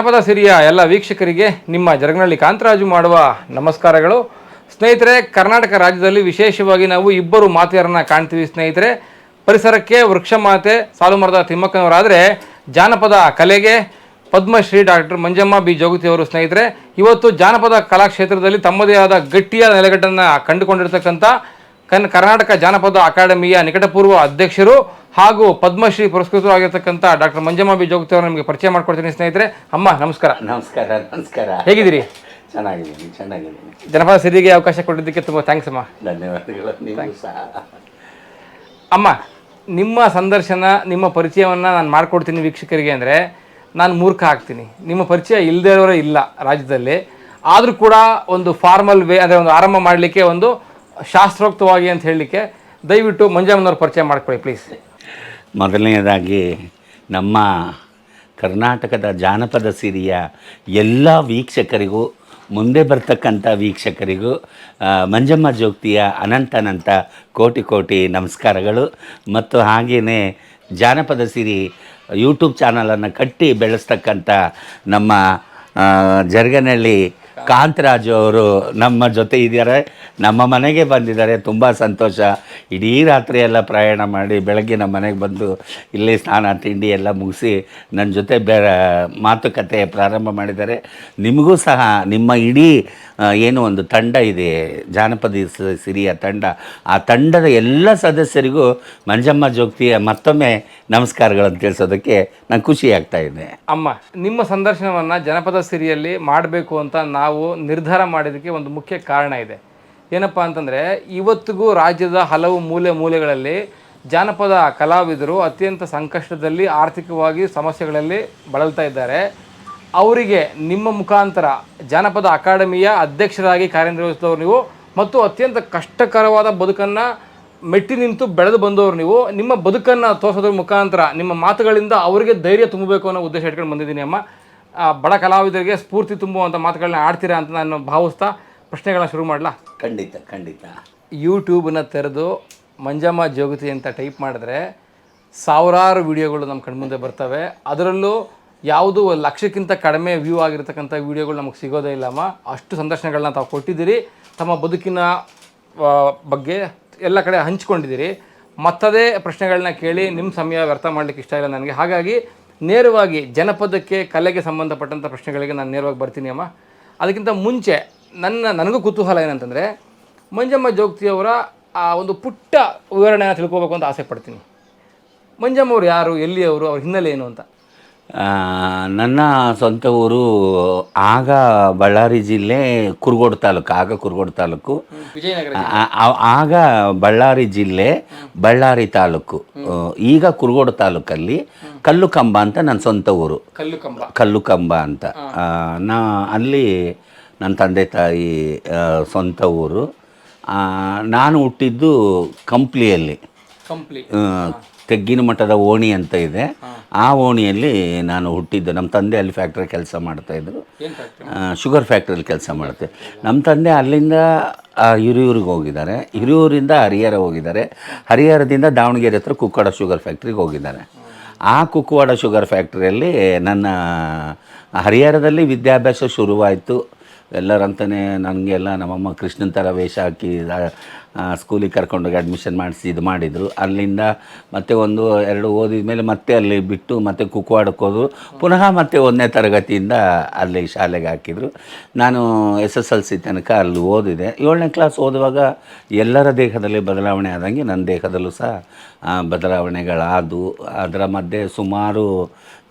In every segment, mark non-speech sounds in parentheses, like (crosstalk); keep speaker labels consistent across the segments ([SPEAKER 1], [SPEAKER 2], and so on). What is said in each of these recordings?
[SPEAKER 1] ಜನಪದ ಸಿರಿಯ ಎಲ್ಲ ವೀಕ್ಷಕರಿಗೆ ನಿಮ್ಮ ಜರಗನಹಳ್ಳಿ ಕಾಂತರಾಜು ಮಾಡುವ ನಮಸ್ಕಾರಗಳು. ಸ್ನೇಹಿತರೆ, ಕರ್ನಾಟಕ ರಾಜ್ಯದಲ್ಲಿ ವಿಶೇಷವಾಗಿ ನಾವು ಇಬ್ಬರು ಮಾತೆಯರನ್ನ ಕಾಣ್ತೀವಿ ಸ್ನೇಹಿತರೆ. ಪರಿಸರಕ್ಕೆ ವೃಕ್ಷ ಮಾತೆ, ಸಾಲುಮರದ ತಿಮ್ಮಕ್ಕನವರಾದರೆ ಜಾನಪದ ಕಲೆಗೆ ಪದ್ಮಶ್ರೀ ಡಾಕ್ಟರ್ ಮಂಜಮ್ಮ ಬಿ. ಜೋಗತಿ ಅವರು ಸ್ನೇಹಿತರೆ. ಇವತ್ತು ಜಾನಪದ ಕಲಾಕ್ಷೇತ್ರದಲ್ಲಿ ತಮ್ಮದೇ ಆದ ಗಟ್ಟಿಯ ನೆಲೆಗಟ್ಟನ್ನು ಕಂಡುಕೊಂಡಿರ್ತಕ್ಕಂಥ ಕರ್ನಾಟಕ ಜಾನಪದ ಅಕಾಡೆಮಿಯ ನಿಕಟಪೂರ್ವ ಅಧ್ಯಕ್ಷರು ಹಾಗೂ ಪದ್ಮಶ್ರೀ ಪುರಸ್ಕೃತರಾಗಿರ್ತಕ್ಕಂಥ ಡಾಕ್ಟರ್ ಮಂಜಮ್ಮ ಬಿ ಜೋಗತಿ ಅವರು ನಿಮಗೆ ಪರಿಚಯ ಮಾಡ್ಕೊಡ್ತೀನಿ ಸ್ನೇಹಿತರೆ. ಅಮ್ಮ ನಮಸ್ಕಾರ.
[SPEAKER 2] ನಮಸ್ಕಾರ ನಮಸ್ಕಾರ.
[SPEAKER 1] ಹೇಗಿದ್ದೀರಿ?
[SPEAKER 2] ಚೆನ್ನಾಗಿದ್ದೀನಿ ಚೆನ್ನಾಗಿದ್ದೀನಿ.
[SPEAKER 1] ಜನಪದ ಸಿರಿಗೆ ಅವಕಾಶ ಕೊಟ್ಟಿದ್ದಕ್ಕೆ ತುಂಬ ಥ್ಯಾಂಕ್ಸ್ ಅಮ್ಮ.
[SPEAKER 2] ಧನ್ಯವಾದಗಳು ನೀವು ಸಹ.
[SPEAKER 1] ಅಮ್ಮ ನಿಮ್ಮ ಸಂದರ್ಶನ ನಿಮ್ಮ ಪರಿಚಯವನ್ನು ನಾನು ಮಾಡಿಕೊಡ್ತೀನಿ ವೀಕ್ಷಕರಿಗೆ ಅಂದರೆ ನಾನು ಮೂರ್ಖ ಆಗ್ತೀನಿ. ನಿಮ್ಮ ಪರಿಚಯ ಇಲ್ಲದೇ ಇರೋರೇ ಇಲ್ಲ ರಾಜ್ಯದಲ್ಲಿ. ಆದರೂ ಕೂಡ ಒಂದು ಫಾರ್ಮಲ್ ವೇ ಅಂದರೆ ಒಂದು ಆರಂಭ ಮಾಡಲಿಕ್ಕೆ ಒಂದು ಶಾಸ್ತ್ರೋಕ್ತವಾಗಿ ಅಂತ ಹೇಳಲಿಕ್ಕೆ ದಯವಿಟ್ಟು ಮಂಜಮ್ಮನವ್ರ ಪರಿಚಯ ಮಾಡ್ಕೊಳ್ಳಿ ಪ್ಲೀಸ್
[SPEAKER 2] ಮೊದಲನೇದಾಗಿ ನಮ್ಮ ಕರ್ನಾಟಕದ ಜಾನಪದ ಸಿರಿಯ ಎಲ್ಲ ವೀಕ್ಷಕರಿಗೂ, ಮುಂದೆ ಬರ್ತಕ್ಕಂಥ ವೀಕ್ಷಕರಿಗೂ ಮಂಜಮ್ಮ ಮಂಜಮ್ಮ ಅನಂತ ಅನಂತನಂತ ಕೋಟಿ ಕೋಟಿ ನಮಸ್ಕಾರಗಳು. ಮತ್ತು ಹಾಗೆಯೇ ಜಾನಪದ ಸಿರಿ ಯೂಟ್ಯೂಬ್ ಚಾನಲನ್ನು ಕಟ್ಟಿ ಬೆಳೆಸ್ತಕ್ಕಂಥ ನಮ್ಮ ಜರಗನಹಳ್ಳಿ ಕಾಂತರಾಜು ಅವರು ನಮ್ಮ ಜೊತೆ ಇದ್ದಾರೆ. ನಮ್ಮ ಮನೆಗೆ ಬಂದಿದ್ದಾರೆ. ತುಂಬ ಸಂತೋಷ. ಇಡೀ ರಾತ್ರಿ ಎಲ್ಲ ಪ್ರಯಾಣ ಮಾಡಿ ಬೆಳಗ್ಗೆ ನಮ್ಮ ಮನೆಗೆ ಬಂದು ಇಲ್ಲಿ ಸ್ನಾನ, ತಿಂಡಿ ಎಲ್ಲ ಮುಗಿಸಿ ನನ್ನ ಜೊತೆ ಬೆ ಮಾತುಕತೆ ಪ್ರಾರಂಭ ಮಾಡಿದ್ದಾರೆ. ನಿಮಗೂ ಸಹ ನಿಮ್ಮ ಇಡೀ ಏನು ಒಂದು ತಂಡ ಇದೆ. ಜಾನಪದ ಸಿರಿಯ ತಂಡ. ಆ ತಂಡದ ಎಲ್ಲ ಸದಸ್ಯರಿಗೂ ಮಂಜಮ್ಮ ಜೋಗ್ತಿಯ ಮತ್ತೊಮ್ಮೆ ನಮಸ್ಕಾರಗಳನ್ನು ತಿಳಿಸೋದಕ್ಕೆ ನಂಗೆ ಖುಷಿ ಆಗ್ತಾ ಇದೆ
[SPEAKER 1] ಅಮ್ಮ, ನಿಮ್ಮ ಸಂದರ್ಶನವನ್ನು ಜನಪದ ಸಿರಿಯಲ್ಲಿ ಮಾಡಬೇಕು ಅಂತ ನಾವು ನಿರ್ಧಾರ ಮಾಡಿದ್ದಕ್ಕೆ ಒಂದು ಮುಖ್ಯ ಕಾರಣ ಇದೆ. ಏನಪ್ಪ ಅಂತಂದರೆ, ಇವತ್ತಿಗೂ ರಾಜ್ಯದ ಹಲವು ಮೂಲೆ ಮೂಲೆಗಳಲ್ಲಿ ಜಾನಪದ ಕಲಾವಿದರು ಅತ್ಯಂತ ಸಂಕಷ್ಟದಲ್ಲಿ, ಆರ್ಥಿಕವಾಗಿ ಸಮಸ್ಯೆಗಳಲ್ಲಿ ಬಳಲ್ತಾ ಇದ್ದಾರೆ. ಅವರಿಗೆ ನಿಮ್ಮ ಮುಖಾಂತರ ಜಾನಪದ ಅಕಾಡೆಮಿಯ ಅಧ್ಯಕ್ಷರಾಗಿ ಕಾರ್ಯನಿರ್ವಹಿಸಿದವರು ನೀವು ಮತ್ತು ಅತ್ಯಂತ ಕಷ್ಟಕರವಾದ ಬದುಕನ್ನು ಮೆಟ್ಟಿ ನಿಂತು ಬೆಳೆದು ಬಂದವರು ನೀವು, ನಿಮ್ಮ ಬದುಕನ್ನು ತೋರಿಸೋದ್ರ ಮುಖಾಂತರ ನಿಮ್ಮ ಮಾತುಗಳಿಂದ ಅವರಿಗೆ ಧೈರ್ಯ ತುಂಬಬೇಕು ಅನ್ನೋ ಉದ್ದೇಶ ಇಟ್ಕೊಂಡು ಬಂದಿದ್ದೀನಿ ಅಮ್ಮ. ಬಡ ಕಲಾವಿದರಿಗೆ ಸ್ಫೂರ್ತಿ ತುಂಬುವಂಥ ಮಾತುಗಳನ್ನ ಆಡ್ತೀರಾ ಅಂತ ನಾನು ಭಾವಿಸ್ತಾ ಪ್ರಶ್ನೆಗಳನ್ನ ಶುರು ಮಾಡಲಾ?
[SPEAKER 2] ಖಂಡಿತ ಖಂಡಿತ.
[SPEAKER 1] ಯೂಟ್ಯೂಬನ್ನ ತೆರೆದು ಮಂಜಮ್ಮ ಜೋಗತಿ ಅಂತ ಟೈಪ್ ಮಾಡಿದ್ರೆ ಸಾವಿರಾರು ವಿಡಿಯೋಗಳು ನಮ್ಮ ಕಣ್ಮುಂದೆ ಬರ್ತವೆ. ಅದರಲ್ಲೂ ಯಾವುದು ಲಕ್ಷಕ್ಕಿಂತ ಕಡಿಮೆ ವ್ಯೂ ಆಗಿರ್ತಕ್ಕಂಥ ವಿಡಿಯೋಗಳು ನಮಗೆ ಸಿಗೋದೇ ಇಲ್ಲಮ್ಮ ಅಷ್ಟು ಸಂದರ್ಶನಗಳನ್ನ ತಾವು ಕೊಟ್ಟಿದ್ದೀರಿ. ತಮ್ಮ ಬದುಕಿನ ಬಗ್ಗೆ ಎಲ್ಲ ಕಡೆ ಹಂಚ್ಕೊಂಡಿದ್ದೀರಿ. ಮತ್ತದೇ ಪ್ರಶ್ನೆಗಳನ್ನ ಕೇಳಿ ನಿಮ್ಮ ಸಮಯ ವ್ಯರ್ಥ ಮಾಡಲಿಕ್ಕೆ ಇಷ್ಟ ಇಲ್ಲ ನನಗೆ. ಹಾಗಾಗಿ ನೇರವಾಗಿ ಜನಪದಕ್ಕೆ, ಕಲೆಗೆ ಸಂಬಂಧಪಟ್ಟಂಥ ಪ್ರಶ್ನೆಗಳಿಗೆ ನಾನು ನೇರವಾಗಿ ಬರ್ತೀನಿ ಅಮ್ಮ. ಅದಕ್ಕಿಂತ ಮುಂಚೆ ನನ್ನ, ನನಗೂ ಕುತೂಹಲ ಏನಂತಂದರೆ, ಮಂಜಮ್ಮ ಜೋಗ್ತಿಯವರ, ಆ, ಒಂದು ಪುಟ್ಟ ವಿವರಣೆಯನ್ನು ತಿಳ್ಕೊಬೇಕು ಅಂತ ಆಸೆ ಪಡ್ತೀನಿ. ಮಂಜಮ್ಮ ಅವರು ಯಾರು, ಎಲ್ಲಿಯವರು, ಅವ್ರ ಹಿನ್ನೆಲೆ ಏನು ಅಂತ.
[SPEAKER 2] ನನ್ನ ಸ್ವಂತ ಊರು ಆಗ ಬಳ್ಳಾರಿ ಜಿಲ್ಲೆ ಕುರುಗೋಡು ತಾಲೂಕು ಆಗ ಕುರುಗೋಡು ತಾಲೂಕು. ಆಗ ಬಳ್ಳಾರಿ ಜಿಲ್ಲೆ ಬಳ್ಳಾರಿ ತಾಲೂಕು. ಈಗ ಕುರುಗೋಡು ತಾಲೂಕಲ್ಲಿ ಕಲ್ಲು ಕಂಬ ಅಂತ ನನ್ನ ಸ್ವಂತ ಊರು.
[SPEAKER 1] ಕಲ್ಲು ಕಂಬ
[SPEAKER 2] ಕಲ್ಲು ಕಂಬ ಅಂತ ನಾ ಅಲ್ಲಿ ನನ್ನ ತಂದೆ ತಾಯಿ ಸ್ವಂತ ಊರು. ನಾನು ಹುಟ್ಟಿದ್ದು ಕಂಪ್ಲಿಯಲ್ಲಿ. ತೆಗ್ಗಿನ ಮಠದ ಓಣಿ ಅಂತ ಇದೆ. ಆ ಓಣಿಯಲ್ಲಿ ನಾನು ಹುಟ್ಟಿದ್ದು ನಮ್ಮ ತಂದೆ ಅಲ್ಲಿ ಫ್ಯಾಕ್ಟ್ರಿ ಕೆಲಸ ಮಾಡ್ತಾಯಿದ್ರು ಶುಗರ್ ಫ್ಯಾಕ್ಟ್ರಿಯಲ್ಲಿ ಕೆಲಸ ಮಾಡುತ್ತೆ. ನಮ್ಮ ತಂದೆ ಅಲ್ಲಿಂದ ಹಿರಿಯೂರಿಗೆ ಹೋಗಿದ್ದಾರೆ. ಹಿರಿಯೂರಿಂದ ಹರಿಹರ ಹೋಗಿದ್ದಾರೆ. ಹರಿಹರದಿಂದ ದಾವಣಗೆರೆ ಹತ್ರ ಕುಕ್ಕಡ ಶುಗರ್ ಫ್ಯಾಕ್ಟ್ರಿಗೆ ಹೋಗಿದ್ದಾರೆ. ಆ ಕುಕ್ಕವಾಡ ಶುಗರ್ ಫ್ಯಾಕ್ಟ್ರಿಯಲ್ಲಿ ನನ್ನ ಹರಿಹರದಲ್ಲಿ ವಿದ್ಯಾಭ್ಯಾಸ ಶುರುವಾಯಿತು. ಎಲ್ಲರಂತಾನೆ ನನಗೆಲ್ಲ ನಮ್ಮಮ್ಮ ಕೃಷ್ಣನ ಥರ ವೇಷ ಹಾಕಿ ಸ್ಕೂಲಿಗೆ ಕರ್ಕೊಂಡೋಗಿ ಅಡ್ಮಿಷನ್ ಮಾಡಿಸಿ ಇದು ಮಾಡಿದರು. ಅಲ್ಲಿಂದ ಮತ್ತೆ ಒಂದು ಎರಡು ಓದಿದ ಮೇಲೆ ಮತ್ತೆ ಅಲ್ಲಿ ಬಿಟ್ಟು ಮತ್ತೆ ಕುಕ್ವಾಡಕ್ಕೆ ಪುನಃ ಮತ್ತೆ ಒಂದನೇ ತರಗತಿಯಿಂದ ಅಲ್ಲಿ ಶಾಲೆಗೆ ಹಾಕಿದರು. ನಾನು ಎಸ್ ಎಸ್ ಎಲ್ ಸಿ ತನಕ ಅಲ್ಲಿ ಓದಿದೆ. ಏಳನೇ ಕ್ಲಾಸ್ ಓದುವಾಗ ಎಲ್ಲರ ದೇಹದಲ್ಲಿ ಬದಲಾವಣೆ ಆದಂಗೆ ನನ್ನ ದೇಹದಲ್ಲೂ ಸಹ ಬದಲಾವಣೆಗಳಾದವು. ಅದರ ಮಧ್ಯೆ ಸುಮಾರು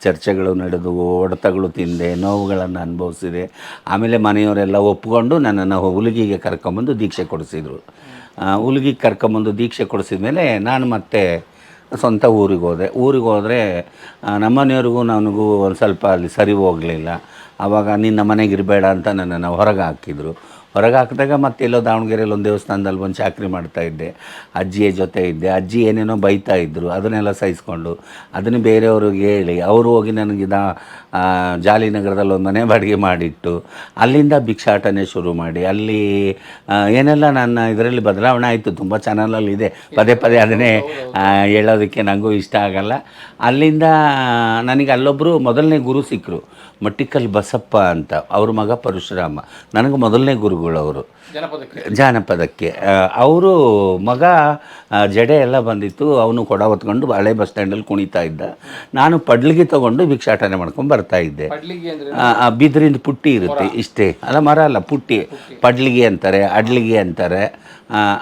[SPEAKER 2] ಚರ್ಚೆಗಳು ನಡೆದು ಹೊಡೆತಗಳು ತಿಂದೆ, ನೋವುಗಳನ್ನು ಅನುಭವಿಸಿದೆ. ಆಮೇಲೆ ಮನೆಯವರೆಲ್ಲ ಒಪ್ಪಿಕೊಂಡು ನನ್ನನ್ನು ಹುಲಿಗಿಗೆ ಕರ್ಕೊಂಬಂದು ದೀಕ್ಷೆ ಕೊಡಿಸಿದರು. ಹುಲಿಗಿಗೆ ಕರ್ಕೊಂಬಂದು ದೀಕ್ಷೆ ಕೊಡಿಸಿದ ಮೇಲೆ ನಾನು ಮತ್ತೆ ಸ್ವಂತ ಊರಿಗೆ ಹೋದೆ. ಊರಿಗೆ ಹೋದರೆ ನಮ್ಮನೆಯವ್ರಿಗೂ ನನಗೂ ಒಂದು ಸ್ವಲ್ಪ ಅಲ್ಲಿ ಸರಿ ಹೋಗಲಿಲ್ಲ. ಆವಾಗ ನಿನ್ನ ಮನೆಗೆ ಇರಬೇಡ ಅಂತ ನನ್ನನ್ನು ಹೊರಗೆ ಹಾಕಿದರು. ಹೊರಗೆ ಹಾಕಿದಾಗ ಮತ್ತೆ ಎಲ್ಲೋ ದಾವಣಗೆರೆಯಲ್ಲಿ ಒಂದು ದೇವಸ್ಥಾನದಲ್ಲಿ ಒಂದು ಚಾಕ್ರಿ ಮಾಡ್ತಾ ಇದ್ದೆ. ಅಜ್ಜಿಯ ಜೊತೆ ಇದ್ದೆ. ಅಜ್ಜಿ ಏನೇನೋ ಬೈತಾ ಇದ್ದರು ಅದನ್ನೆಲ್ಲ ಸಹಿಸ್ಕೊಂಡು. ಅದನ್ನು ಬೇರೆಯವ್ರಿಗೆ ಹೇಳಿ. ಅವರು ಹೋಗಿ ನನಗೆ ಜಾಲಿ ಜಾಲಿನಗರದಲ್ಲಿ ಒಂದು ಮನೆ ಬಾಡಿಗೆ ಮಾಡಿಟ್ಟು, ಅಲ್ಲಿಂದ ಭಿಕ್ಷಾಟನೆ ಶುರು ಮಾಡಿ. ಅಲ್ಲಿ ಏನೆಲ್ಲ ನನ್ನ ಇದರಲ್ಲಿ ಬದಲಾವಣೆ ಆಯಿತು. ತುಂಬ ಚಾನಲಲ್ಲಿ ಇದೆ. ಪದೇ ಪದೇ ಅದನ್ನೇ ಹೇಳೋದಕ್ಕೆ ನನಗೂ ಇಷ್ಟ ಆಗಲ್ಲ. ಅಲ್ಲಿಂದ ನನಗೆ ಅಲ್ಲೊಬ್ಬರು ಮೊದಲನೇ ಗುರು ಸಿಕ್ಕರು ಮಟ್ಟಿಕಲ್ ಬಸಪ್ಪ ಅಂತ ಅವ್ರ ಮಗ ಪರಶುರಾಮ ನನಗೆ ಮೊದಲನೇ ಗುರುಗಳು ಅವರು
[SPEAKER 1] ಜನಪದಕ್ಕೆ.
[SPEAKER 2] ಅವರು ಮಗ ಜಡೆ ಎಲ್ಲ ಬಂದಿತ್ತು ಅವನು ಕೊಡ ಹೊತ್ಕೊಂಡು ಹಳೆ ಬಸ್ ಸ್ಟ್ಯಾಂಡಲ್ಲಿ ಕುಣಿತಾ ಇದ್ದ. ನಾನು ಪಡ್ಲಿಗೆ ತೊಗೊಂಡು ಭಿಕ್ಷಾಟನೆ ಮಾಡ್ಕೊಂಡು ಬರ್ತಾ ಇದ್ದೆ. ಬಿದಿರಿಂದ ಪುಟ್ಟಿ ಇರುತ್ತೆ ಇಷ್ಟೇ. ಅಲ್ಲ ಮರ ಅಲ್ಲ ಪುಟ್ಟಿ. ಪಡ್ಲಿಗೆ ಅಂತಾರೆ ಅಡ್ಲಿಗೆ ಅಂತಾರೆ.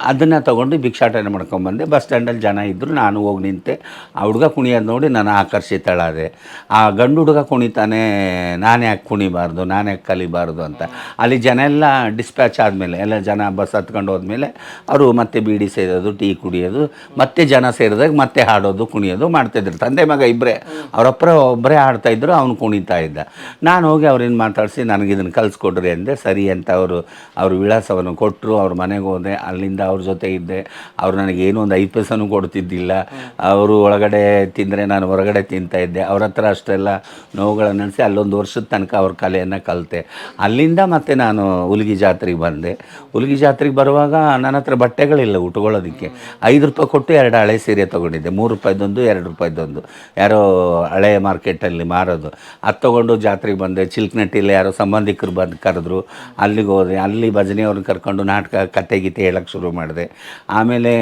[SPEAKER 2] ಅದನ್ನು ತೊಗೊಂಡು ಭಿಕ್ಷಾಟನೆ ಮಾಡ್ಕೊಂಬಂದೆ ಬಸ್ ಸ್ಟ್ಯಾಂಡಲ್ಲಿ ಜನ ಇದ್ದರು ನಾನು ಹೋಗಿ ನಿಂತೆ. ಆ ಹುಡುಗ ಕುಣಿಯೋದು ನೋಡಿ ನಾನು ಆಕರ್ಷಿತಳಾದೆ ಆ ಗಂಡು ಹುಡುಗ ಕುಣಿತಾನೆ, ನಾನು ಯಾಕೆ ಕುಣಿಬಾರ್ದು, ನಾನು ಯಾಕೆ ಕಲಿಬಾರ್ದು ಅಂತ. ಅಲ್ಲಿ ಜನ ಎಲ್ಲ ಡಿಸ್ಪ್ಯಾಚ್ ಆದಮೇಲೆ, ಎಲ್ಲ ಜನ ಬಸ್ ಹತ್ಕೊಂಡು ಹೋದ್ಮೇಲೆ ಅವರು ಮತ್ತೆ ಬೀಡಿ ಸೇರೋದು ಟೀ ಕುಡಿಯೋದು, ಮತ್ತೆ ಜನ ಸೇರಿದಾಗ ಮತ್ತೆ ಹಾಡೋದು, ಕುಣಿಯೋದು ಮಾಡ್ತಾಯಿದ್ರು ತಂದೆ ಮಗ ಇಬ್ಬರೇ ಅವರೊಬ್ಬರ ಒಬ್ಬರೇ ಹಾಡ್ತಾ ಅವನು ಕುಣಿತಾ ಇದ್ದ. ನಾನು ಹೋಗಿ ಅವ್ರೇನು ಮಾತಾಡಿಸಿ ನನಗಿದನ್ನು ಕಲಿಸ್ಕೊಡ್ರಿ ಅಂದೆ. ಸರಿ ಅಂತ ಅವರು, ಅವ್ರ ವಿಳಾಸವನ್ನು ಕೊಟ್ಟರು ಅವ್ರ ಮನೆಗೆ ಹೋದೆ. ಅಲ್ಲಿಂದ ಅವ್ರ ಜೊತೆ ಇದ್ದೆ. ಅವ್ರು ನನಗೆ ಏನೂ ಒಂದು ಐದು ಪೈಸನೂ ಕೊಡ್ತಿದ್ದಿಲ್ಲ. ಅವರು ಒಳಗಡೆ ತಿಂದರೆ ನಾನು ಹೊರಗಡೆ ತಿಂತಾ ಇದ್ದೆ. ಅವ್ರ ಹತ್ರ ಅಷ್ಟೆಲ್ಲ ನೋವುಗಳನ್ನು ಅನಿಸಿ ಅಲ್ಲೊಂದು ವರ್ಷದ ತನಕ ಅವ್ರ ಕಲೆಯನ್ನು ಕಲಿತೆ. ಅಲ್ಲಿಂದ ಮತ್ತೆ ನಾನು ಹುಲಿಗಿ ಜಾತ್ರೆಗೆ ಬಂದೆ. ಹುಲಿಗಿ ಜಾತ್ರೆಗೆ ಬರುವಾಗ ನನ್ನ ಹತ್ರ ಬಟ್ಟೆಗಳಿಲ್ಲ ಉಟ್ಕೊಳ್ಳೋದಕ್ಕೆ. ಐದು ರೂಪಾಯಿ ಕೊಟ್ಟು ಎರಡು ಹಳೆ ಸೀರೆ ತೊಗೊಂಡಿದ್ದೆ. ಮೂರು ರೂಪಾಯಿದೊಂದು, ಎರಡು ರೂಪಾಯಿದೊಂದು. ಯಾರೋ ಹಳೆ ಮಾರ್ಕೆಟಲ್ಲಿ ಮಾರೋದು. ಅದು ತೊಗೊಂಡು ಜಾತ್ರೆಗೆ ಬಂದೆ. ಚಿಲ್ಕನಟ್ಟಿಲ್ಲ ಯಾರೋ ಸಂಬಂಧಿಕರು ಬಂದು ಕರೆದ್ರು. ಅಲ್ಲಿಗೆ ಹೋದೆ. ಅಲ್ಲಿ ಭಜನೆಯವ್ರನ್ನ ಕರ್ಕೊಂಡು ನಾಟಕ, ಕತೆ, ಗೀತೆ ಹೇಳೋಕ್ಕೆ ಶುರು ಮಾಡಿದೆ. ಆಮೇಲೆ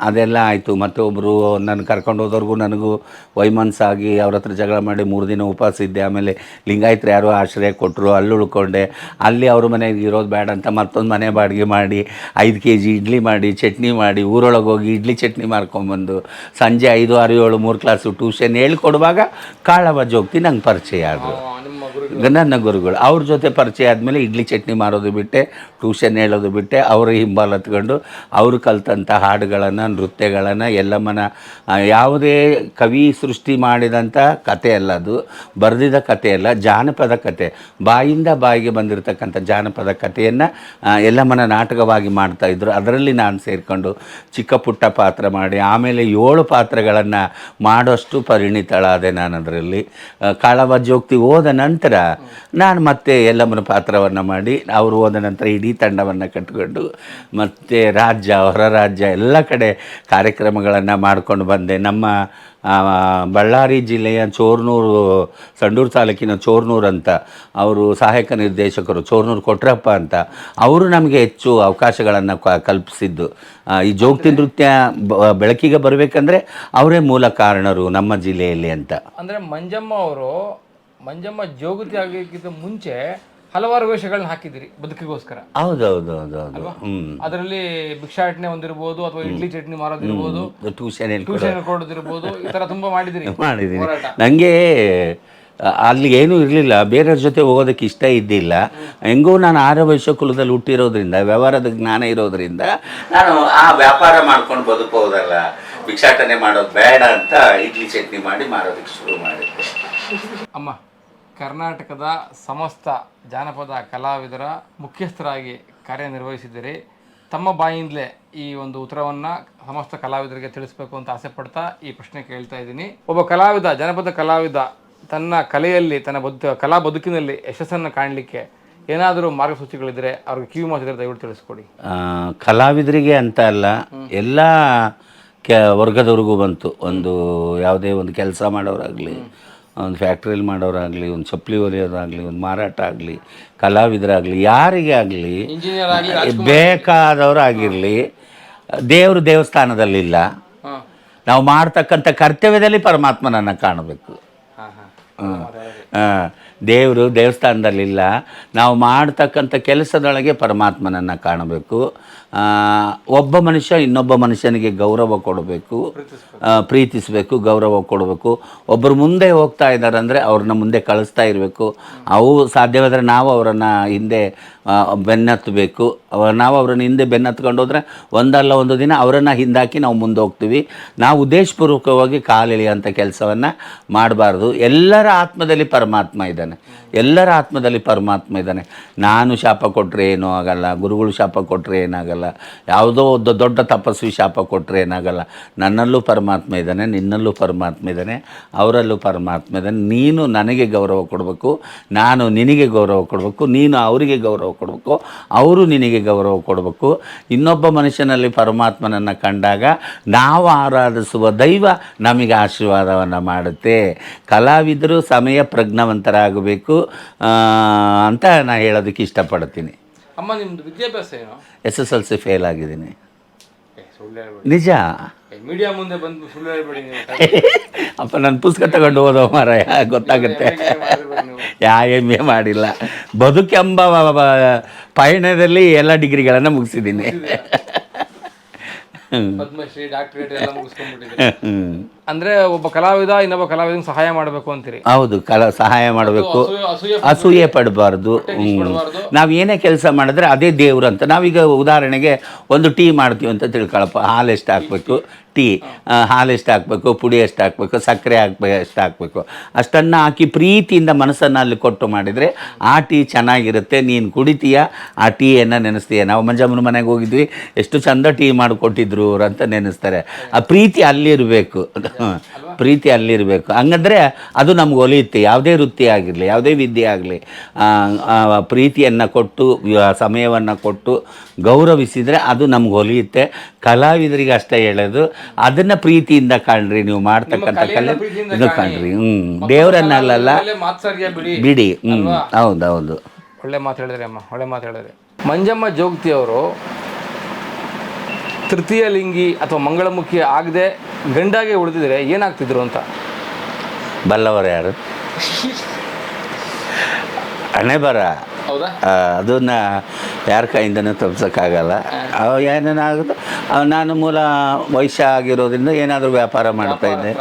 [SPEAKER 2] ಅದೆಲ್ಲ ಆಯಿತು. ಮತ್ತೊಬ್ಬರು ನನ್ನ ಕರ್ಕೊಂಡು ಹೋದವ್ರಿಗೂ ನನಗೂ ವೈಮನಸ್ಸಾಗಿ ಅವ್ರ ಹತ್ರ ಜಗಳ ಮಾಡಿ ಮೂರು ದಿನ ಉಪವಾಸ ಇದ್ದೆ. ಆಮೇಲೆ ಲಿಂಗಾಯತ್ರ ಯಾರೋ ಆಶ್ರಯ ಕೊಟ್ಟರು ಅಲ್ಲಿ ಉಳ್ಕೊಂಡೆ. ಅಲ್ಲಿ ಅವ್ರ ಮನೆಗೆ ಇರೋದು ಬೇಡ ಅಂತ ಮತ್ತೊಂದು ಮನೆ ಬಾಡಿಗೆ ಮಾಡಿ, ಐದು ಕೆ ಜಿ ಇಡ್ಲಿ ಮಾಡಿ, ಚಟ್ನಿ ಮಾಡಿ, ಊರೊಳಗೆ ಹೋಗಿ ಇಡ್ಲಿ ಚಟ್ನಿ ಮಾಡ್ಕೊಂಬಂದು ಸಂಜೆ ಐದು, ಆರು, ಏಳು, ಮೂರು ಕ್ಲಾಸು ಟ್ಯೂಷನ್ ಹೇಳ್ಕೊಡುವಾಗ ಕಾಳವ ಜೋಗ್ತಿ ನಂಗೆ ಪರಿಚಯ ಆದರು. ನನ್ನ ಗುರುಗಳು. ಅವ್ರ ಜೊತೆ ಪರಿಚಯ ಆದಮೇಲೆ ಇಡ್ಲಿ ಚಟ್ನಿ ಮಾರೋದು ಬಿಟ್ಟೆ ಟ್ಯೂಷನ್ ಹೇಳೋದು ಬಿಟ್ಟೆ, ಅವರ ಹಿಂಬಾಲ್ ಹತ್ಕೊಂಡು ಅವರು ಕಲ್ತಂಥ ಹಾಡುಗಳನ್ನು, ನೃತ್ಯಗಳನ್ನು, ಎಲ್ಲಮ್ಮನ ಯಾವುದೇ ಕವಿ ಸೃಷ್ಟಿ ಮಾಡಿದಂಥ ಕತೆ ಅಲ್ಲ ಅದು. ಬರೆದಿದ್ದ ಕತೆ ಅಲ್ಲ, ಜಾನಪದ ಕತೆ. ಬಾಯಿಂದ ಬಾಯಿಗೆ ಬಂದಿರತಕ್ಕಂಥ ಜಾನಪದ ಕಥೆಯನ್ನು ಎಲ್ಲಮ್ಮನ ನಾಟಕವಾಗಿ ಮಾಡ್ತಾಯಿದ್ರು ಅದರಲ್ಲಿ ನಾನು ಸೇರಿಕೊಂಡು ಚಿಕ್ಕ ಪುಟ್ಟ ಪಾತ್ರ ಮಾಡಿ, ಆಮೇಲೆ ಏಳು ಪಾತ್ರಗಳನ್ನು ಮಾಡೋಷ್ಟು ಪರಿಣಿತಳಾದೆ ನಾನು ಅದರಲ್ಲಿ ಕಾಳವ ಹೋದ ನಂತರ ನಾನು ಮತ್ತೆ ಎಲ್ಲಮ್ಮನ ಪಾತ್ರವನ್ನು ಮಾಡಿ, ಅವರು ಹೋದ ನಂತರ ಇಡೀ ತಂಡವನ್ನು ಕಟ್ಟಿಕೊಂಡು ಮತ್ತು ರಾಜ್ಯ, ಹೊರ ರಾಜ್ಯ ಎಲ್ಲ ಕಡೆ ಕಾರ್ಯಕ್ರಮಗಳನ್ನು ಮಾಡ್ಕೊಂಡು ಬಂದೆ. ನಮ್ಮ ಬಳ್ಳಾರಿ ಜಿಲ್ಲೆಯ ಚೋರ್ನೂರು, ಸಂಡೂರು ತಾಲೂಕಿನ ಚೋರ್ನೂರು ಅಂತ ಅವರು ಸಹಾಯಕ ನಿರ್ದೇಶಕರು, ಚೋರ್ನೂರು ಕೊಟ್ರಪ್ಪ ಅಂತ ಅವರು ನಮಗೆ ಹೆಚ್ಚು ಅವಕಾಶಗಳನ್ನು ಕಲ್ಪಿಸಿದ್ದು. ಈ ಜೋಗತಿ ನೃತ್ಯ ಬೆಳಕಿಗೆ ಬರಬೇಕಂದ್ರೆ ಅವರೇ ಮೂಲ ಕಾರಣರು ನಮ್ಮ ಜಿಲ್ಲೆಯಲ್ಲಿ ಅಂತ.
[SPEAKER 1] ಅಂದರೆ ಮಂಜಮ್ಮ ಅವರು ಮಂಜಮ್ಮ ಜೋಗತಿ ಆಗೋಕ್ಕಿಂತ ಮುಂಚೆ ಹಲವಾರು ವೇಷಗಳನ್ನ ಹಾಕಿದಿರಿ ಬದುಕಿಗೋಸ್ಕರ.
[SPEAKER 2] ಹೌದೌದು ಹೌದೌದು ಹೌದು
[SPEAKER 1] ಅದರಲ್ಲಿ ಭಿಕ್ಷಾಟನೆ ಒಂದಿರ್ಬೋದು ಅಥವಾ ಇಡ್ಲಿ ಚಟ್ನಿ ಮಾರೋದಿರ್ಬೋದು
[SPEAKER 2] ಟ್ಯೂಷನ್
[SPEAKER 1] ಟ್ಯೂಷನ್ ಕೊಡೋದಿರ್ಬೋದು ಈ ತರ ತುಂಬಾ ಮಾಡಿದಿರಿ (laughs)
[SPEAKER 2] ಮಾಡಿದ್ದೀನಿ.
[SPEAKER 1] ನಂಗೆ
[SPEAKER 2] ನನಗೆ ಅಲ್ಲಿ ಏನು ಇರಲಿಲ್ಲ. ಬೇರೆಯವ್ರ ಜೊತೆ ಹೋಗೋದಕ್ಕೆ ಇಷ್ಟ ಇದ್ದಿಲ್ಲ. ಹೆಂಗೂ ನಾನು ಆರ ವರ್ಷ ಕುಲದಲ್ಲಿ ಹುಟ್ಟಿರೋದ್ರಿಂದ ವ್ಯವಹಾರದ ಜ್ಞಾನ ಇರೋದ್ರಿಂದ ನಾನು ಆ ವ್ಯಾಪಾರ ಮಾಡ್ಕೊಂಡು ಬದುಕೋದಲ್ಲ ಭಿಕ್ಷಾಟನೆ ಮಾಡೋದು ಬೇಡ ಅಂತ ಇಡ್ಲಿ ಚಟ್ನಿ ಮಾಡಿ ಮಾರೋದಕ್ಕೆ ಶುರು ಮಾಡಿದ್ದೆ.
[SPEAKER 1] ಅಮ್ಮ ಕರ್ನಾಟಕದ ಸಮಸ್ತ ಜಾನಪದ ಕಲಾವಿದರ ಮುಖ್ಯಸ್ಥರಾಗಿ ಕಾರ್ಯನಿರ್ವಹಿಸಿದ್ದೀರಿ. ತಮ್ಮ ಬಾಯಿಂದಲೇ ಈ ಒಂದು ಉತ್ತರವನ್ನು ಸಮಸ್ತ ಕಲಾವಿದರಿಗೆ ತಿಳಿಸ್ಬೇಕು ಅಂತ ಆಸೆ ಪಡ್ತಾ ಈ ಪ್ರಶ್ನೆ ಕೇಳ್ತಾ ಇದ್ದೀನಿ. ಒಬ್ಬ ಕಲಾವಿದ ಜನಪದ ಕಲಾವಿದ ತನ್ನ ಕಲೆಯಲ್ಲಿ ತನ್ನ ಬದು ಕಲಾ ಬದುಕಿನಲ್ಲಿ ಯಶಸ್ಸನ್ನು ಕಾಣಲಿಕ್ಕೆ ಏನಾದರೂ ಮಾರ್ಗಸೂಚಿಗಳಿದ್ರೆ ಅವ್ರಿಗೆ ಕಿವಿ ಮಾತಿದ್ರೆ ದಯವಿಟ್ಟು ತಿಳಿಸ್ಕೊಡಿ.
[SPEAKER 2] ಕಲಾವಿದರಿಗೆ ಅಂತ ಅಲ್ಲ ಎಲ್ಲ ಕೆ ವರ್ಗದವ್ರಿಗೂ ಬಂತು. ಒಂದು ಯಾವುದೇ ಒಂದು ಕೆಲಸ ಮಾಡೋರಾಗಲಿ ಒಂದು ಫ್ಯಾಕ್ಟ್ರಿಯಲ್ಲಿ ಮಾಡೋರಾಗಲಿ ಒಂದು ಸಪ್ಲಿ ಹೊಲಿಯೋದಾಗಲಿ ಒಂದು ಮಾರಾಟ ಆಗಲಿ ಕಲಾವಿದರಾಗಲಿ ಯಾರಿಗೆ ಆಗಲಿ
[SPEAKER 1] ಇಂಜಿನಿಯರ್ ಆಗಿರಲಿ
[SPEAKER 2] ಬೇಕಾದವರಾಗಿರಲಿ ದೇವರು ದೇವಸ್ಥಾನದಲ್ಲಿಲ್ಲ ನಾವು ಮಾಡ್ತಕ್ಕಂಥ ಕರ್ತವ್ಯದಲ್ಲಿ ಪರಮಾತ್ಮನನ್ನು ಕಾಣಬೇಕು. ದೇವರು ದೇವಸ್ಥಾನದಲ್ಲಿಲ್ಲ. ನಾವು ಮಾಡ್ತಕ್ಕಂಥ ಕೆಲಸದೊಳಗೆ ಪರಮಾತ್ಮನನ್ನು ಕಾಣಬೇಕು. ಒಬ್ಬ ಮನುಷ್ಯ ಇನ್ನೊಬ್ಬ ಮನುಷ್ಯನಿಗೆ ಗೌರವ ಕೊಡಬೇಕು ಪ್ರೀತಿಸಬೇಕು. ಗೌರವ ಕೊಡಬೇಕು. ಒಬ್ಬರು ಮುಂದೆ ಹೋಗ್ತಾ ಇದ್ದಾರೆ ಅಂದರೆ ಅವ್ರನ್ನ ಮುಂದೆ ಕಳಿಸ್ತಾ ಇರಬೇಕು. ಅವು ಸಾಧ್ಯವಾದರೆ ನಾವು ಅವರನ್ನು ಹಿಂದೆ ಬೆನ್ನತ್ತಬೇಕು. ನಾವು ಅವರನ್ನು ಹಿಂದೆ ಬೆನ್ನತ್ಕೊಂಡು ಹೋದರೆ ಒಂದಲ್ಲ ಒಂದು ದಿನ ಅವರನ್ನು ಹಿಂದಾಕಿ ನಾವು ಮುಂದೆ ಹೋಗ್ತೀವಿ. ನಾವು ಉದ್ದೇಶಪೂರ್ವಕವಾಗಿ ಕಾಲೆಳೆಯುವಂಥ ಕೆಲಸವನ್ನು ಮಾಡಬಾರ್ದು. ಎಲ್ಲರ ಆತ್ಮದಲ್ಲಿ ಪರಮಾತ್ಮ ಇದ್ದಾನೆ. ಎಲ್ಲರ ಆತ್ಮದಲ್ಲಿ ಪರಮಾತ್ಮ ಇದ್ದಾನೆ. ನಾನು ಶಾಪ ಕೊಟ್ಟರೆ ಏನೂ ಆಗಲ್ಲ. ಗುರುಗಳು ಶಾಪ ಕೊಟ್ಟರೆ ಏನಾಗಲ್ಲ. ಯಾವುದೋ ಒಂದು ದೊಡ್ಡ ತಪಸ್ವಿ ಶಾಪ ಕೊಟ್ಟರೆ ಏನಾಗಲ್ಲ. ನನ್ನಲ್ಲೂ ಪರಮಾತ್ಮ ಇದ್ದಾನೆ. ನಿನ್ನಲ್ಲೂ ಪರಮಾತ್ಮ ಇದ್ದಾನೆ. ಅವರಲ್ಲೂ ಪರಮಾತ್ಮ ಇದ್ದಾನೆ. ನೀನು ನನಗೆ ಗೌರವ ಕೊಡಬೇಕು. ನಾನು ನಿನಗೆ ಗೌರವ ಕೊಡಬೇಕು. ನೀನು ಅವರಿಗೆ ಗೌರವ ಕೊಡಬೇಕು. ಅವರು ನಿನಗೆ ಗೌರವ ಕೊಡಬೇಕು. ಇನ್ನೊಬ್ಬ ಮನುಷ್ಯನಲ್ಲಿ ಪರಮಾತ್ಮನನ್ನು ಕಂಡಾಗ ನಾವು ಆರಾಧಿಸುವ ದೈವ ನಮಗೆ ಆಶೀರ್ವಾದವನ್ನು ಮಾಡುತ್ತೆ. ಕಲಾವಿದರು ಸಮಯ ಪ್ರಜ್ಞಾವಂತರಾಗಬೇಕು. ಅಂತ ನಾನು ಹೇಳೋದಕ್ಕೆ ಇಷ್ಟಪಡ್ತೀನಿ.
[SPEAKER 1] ಅಮ್ಮ ನಿಮ್ಮದು ವಿದ್ಯಾಭ್ಯಾಸ ಏನು?
[SPEAKER 2] S S L C fail ಆಗಿದ್ದೀನಿ. ನಿಜ?
[SPEAKER 1] ಮೀಡಿಯಾ ಮುಂದೆ ಬಂದು ಸುಳ್ಳು ಹೇಳ್ಬೇಡಿ (laughs)
[SPEAKER 2] ಅಪ್ಪ ನನ್ನ ಪುಸ್ತಕ ತಗೊಂಡು ಓದೋ ಮಾರಾಯ ಗೊತ್ತಾಗುತ್ತೆ. ಯಾ ಎಂ ಎ ಮಾಡಿಲ್ಲ. ಬದುಕೆಂಬ ಪಯಣದಲ್ಲಿ ಎಲ್ಲ ಡಿಗ್ರಿಗಳನ್ನು ಮುಗಿಸಿದ್ದೀನಿ.
[SPEAKER 1] ಪದ್ಮಶ್ರೀ ಡಾಕ್ಟ್ರೇಟ್ ಎಲ್ಲ
[SPEAKER 2] ಮುಗಿಸ್ಕೊಂಡ್ಬಿಟ್ಟಿದ್ದೀನಿ.
[SPEAKER 1] ಅಂದ್ರೆ ಒಬ್ಬ ಕಲಾವಿದ ಇನ್ನೊಬ್ಬ ಕಲಾವಿದ ಸಹಾಯ ಮಾಡಬೇಕು ಅಂತೀರಿ?
[SPEAKER 2] ಹೌದು ಕಲಾ ಸಹಾಯ ಮಾಡಬೇಕು.
[SPEAKER 1] ಅಸೂಯೆ-
[SPEAKER 2] ಪಡಬಾರ್ದು. ನಾವು ಏನೇ ಕೆಲಸ ಮಾಡಿದ್ರೆ ಅದೇ ದೇವ್ರು ಅಂತ. ನಾವೀಗ ಉದಾಹರಣೆಗೆ ಒಂದು ಟೀ ಮಾಡ್ತೀವಿ ಅಂತ ತಿಳ್ಕೊಳಪ್ಪ. ಹಾಲು ಎಷ್ಟು ಹಾಕ್ಬೇಕು? ಟೀ. ಹಾಲು ಎಷ್ಟು ಹಾಕ್ಬೇಕು? ಪುಡಿ ಎಷ್ಟು ಹಾಕ್ಬೇಕು? ಸಕ್ಕರೆ ಹಾಕ್ಬೇಕು ಎಷ್ಟು ಹಾಕ್ಬೇಕು? ಅಷ್ಟನ್ನು ಹಾಕಿ ಪ್ರೀತಿಯಿಂದ ಮನಸ್ಸನ್ನು ಅಲ್ಲಿ ಕೊಟ್ಟು ಮಾಡಿದರೆ ಆ ಟೀ ಚೆನ್ನಾಗಿರುತ್ತೆ. ನೀನು ಕುಡಿತೀಯ? ಆ ಟೀಯನ್ನು ನೆನೆಸ್ತೀಯ? ನಾವು ಮಂಜಮ್ಮನ ಮನೆಗೆ ಹೋಗಿದ್ವಿ. ಎಷ್ಟು ಚಂದ ಟೀ ಮಾಡಿಕೊಟ್ಟಿದ್ರು ಅವ್ರು ಅಂತ ನೆನೆಸ್ತಾರೆ. ಆ ಪ್ರೀತಿ ಅಲ್ಲಿರಬೇಕು ಪ್ರೀತಿ ಅಲ್ಲಿರಬೇಕು. ಹಂಗಂದರೆ ಅದು ನಮ್ಗೆ ಒಲಿಯುತ್ತೆ. ಯಾವುದೇ ವೃತ್ತಿ ಆಗಿರಲಿ ಯಾವುದೇ ವಿದ್ಯೆ ಆಗಲಿ ಪ್ರೀತಿಯನ್ನು ಕೊಟ್ಟು ಸಮಯವನ್ನು ಕೊಟ್ಟು ಗೌರವಿಸಿದರೆ ಅದು ನಮ್ಗೆ ಒಲಿಯುತ್ತೆ. ಕಲಾವಿದರಿಗೆ ಅಷ್ಟೇ ಹೇಳೋದು. ಅದನ್ನು ಪ್ರೀತಿಯಿಂದ ಕಾಣ್ರಿ ನೀವು ಮಾಡ್ತಕ್ಕಂಥ ಕಲೆ ಇದು
[SPEAKER 1] ಕಾಣಿ.
[SPEAKER 2] ಕಾಣ್ರಿ. ಹ್ಞೂ ದೇವರನ್ನಲ್ಲ
[SPEAKER 1] ಬಿಡಿ.
[SPEAKER 2] ಬಿಡಿ. ಹ್ಞೂ ಹೌದು ಹೌದು
[SPEAKER 1] ಒಳ್ಳೆ ಮಾತು ಹೇಳಿದ್ರೆ ಅಮ್ಮ. ಒಳ್ಳೆ ಮಾತು ಹೇಳಿದ್ರಿ. ಮಂಜಮ್ಮ ಜೋಗ್ತಿ ಅವರು ತೃತೀಯ ಲಿಂಗಿ ಅಥವಾ ಮಂಗಳಮುಖಿ ಆಗದೆ ಗಂಡಾಗೆ ಉಳಿದಿದ್ರೆ ಏನಾಗ್ತಿದ್ರು ಅಂತ?
[SPEAKER 2] ಬಲ್ಲವರು ಯಾರು? ಹಣೆ ಬರ.
[SPEAKER 1] ಹೌದಾ?
[SPEAKER 2] ಅದನ್ನ ಯಾರ ಕೈಯಿಂದನೂ ತಪ್ಸೋಕ್ಕಾಗಲ್ಲ. ಅವ ಏನೇನಾಗುತ್ತೋ ನಾನು ಮೂಲ ವಯಸ್ಸ ಆಗಿರೋದ್ರಿಂದ ಏನಾದರೂ ವ್ಯಾಪಾರ ಮಾಡ್ತಾ ಇದ್ದೆ.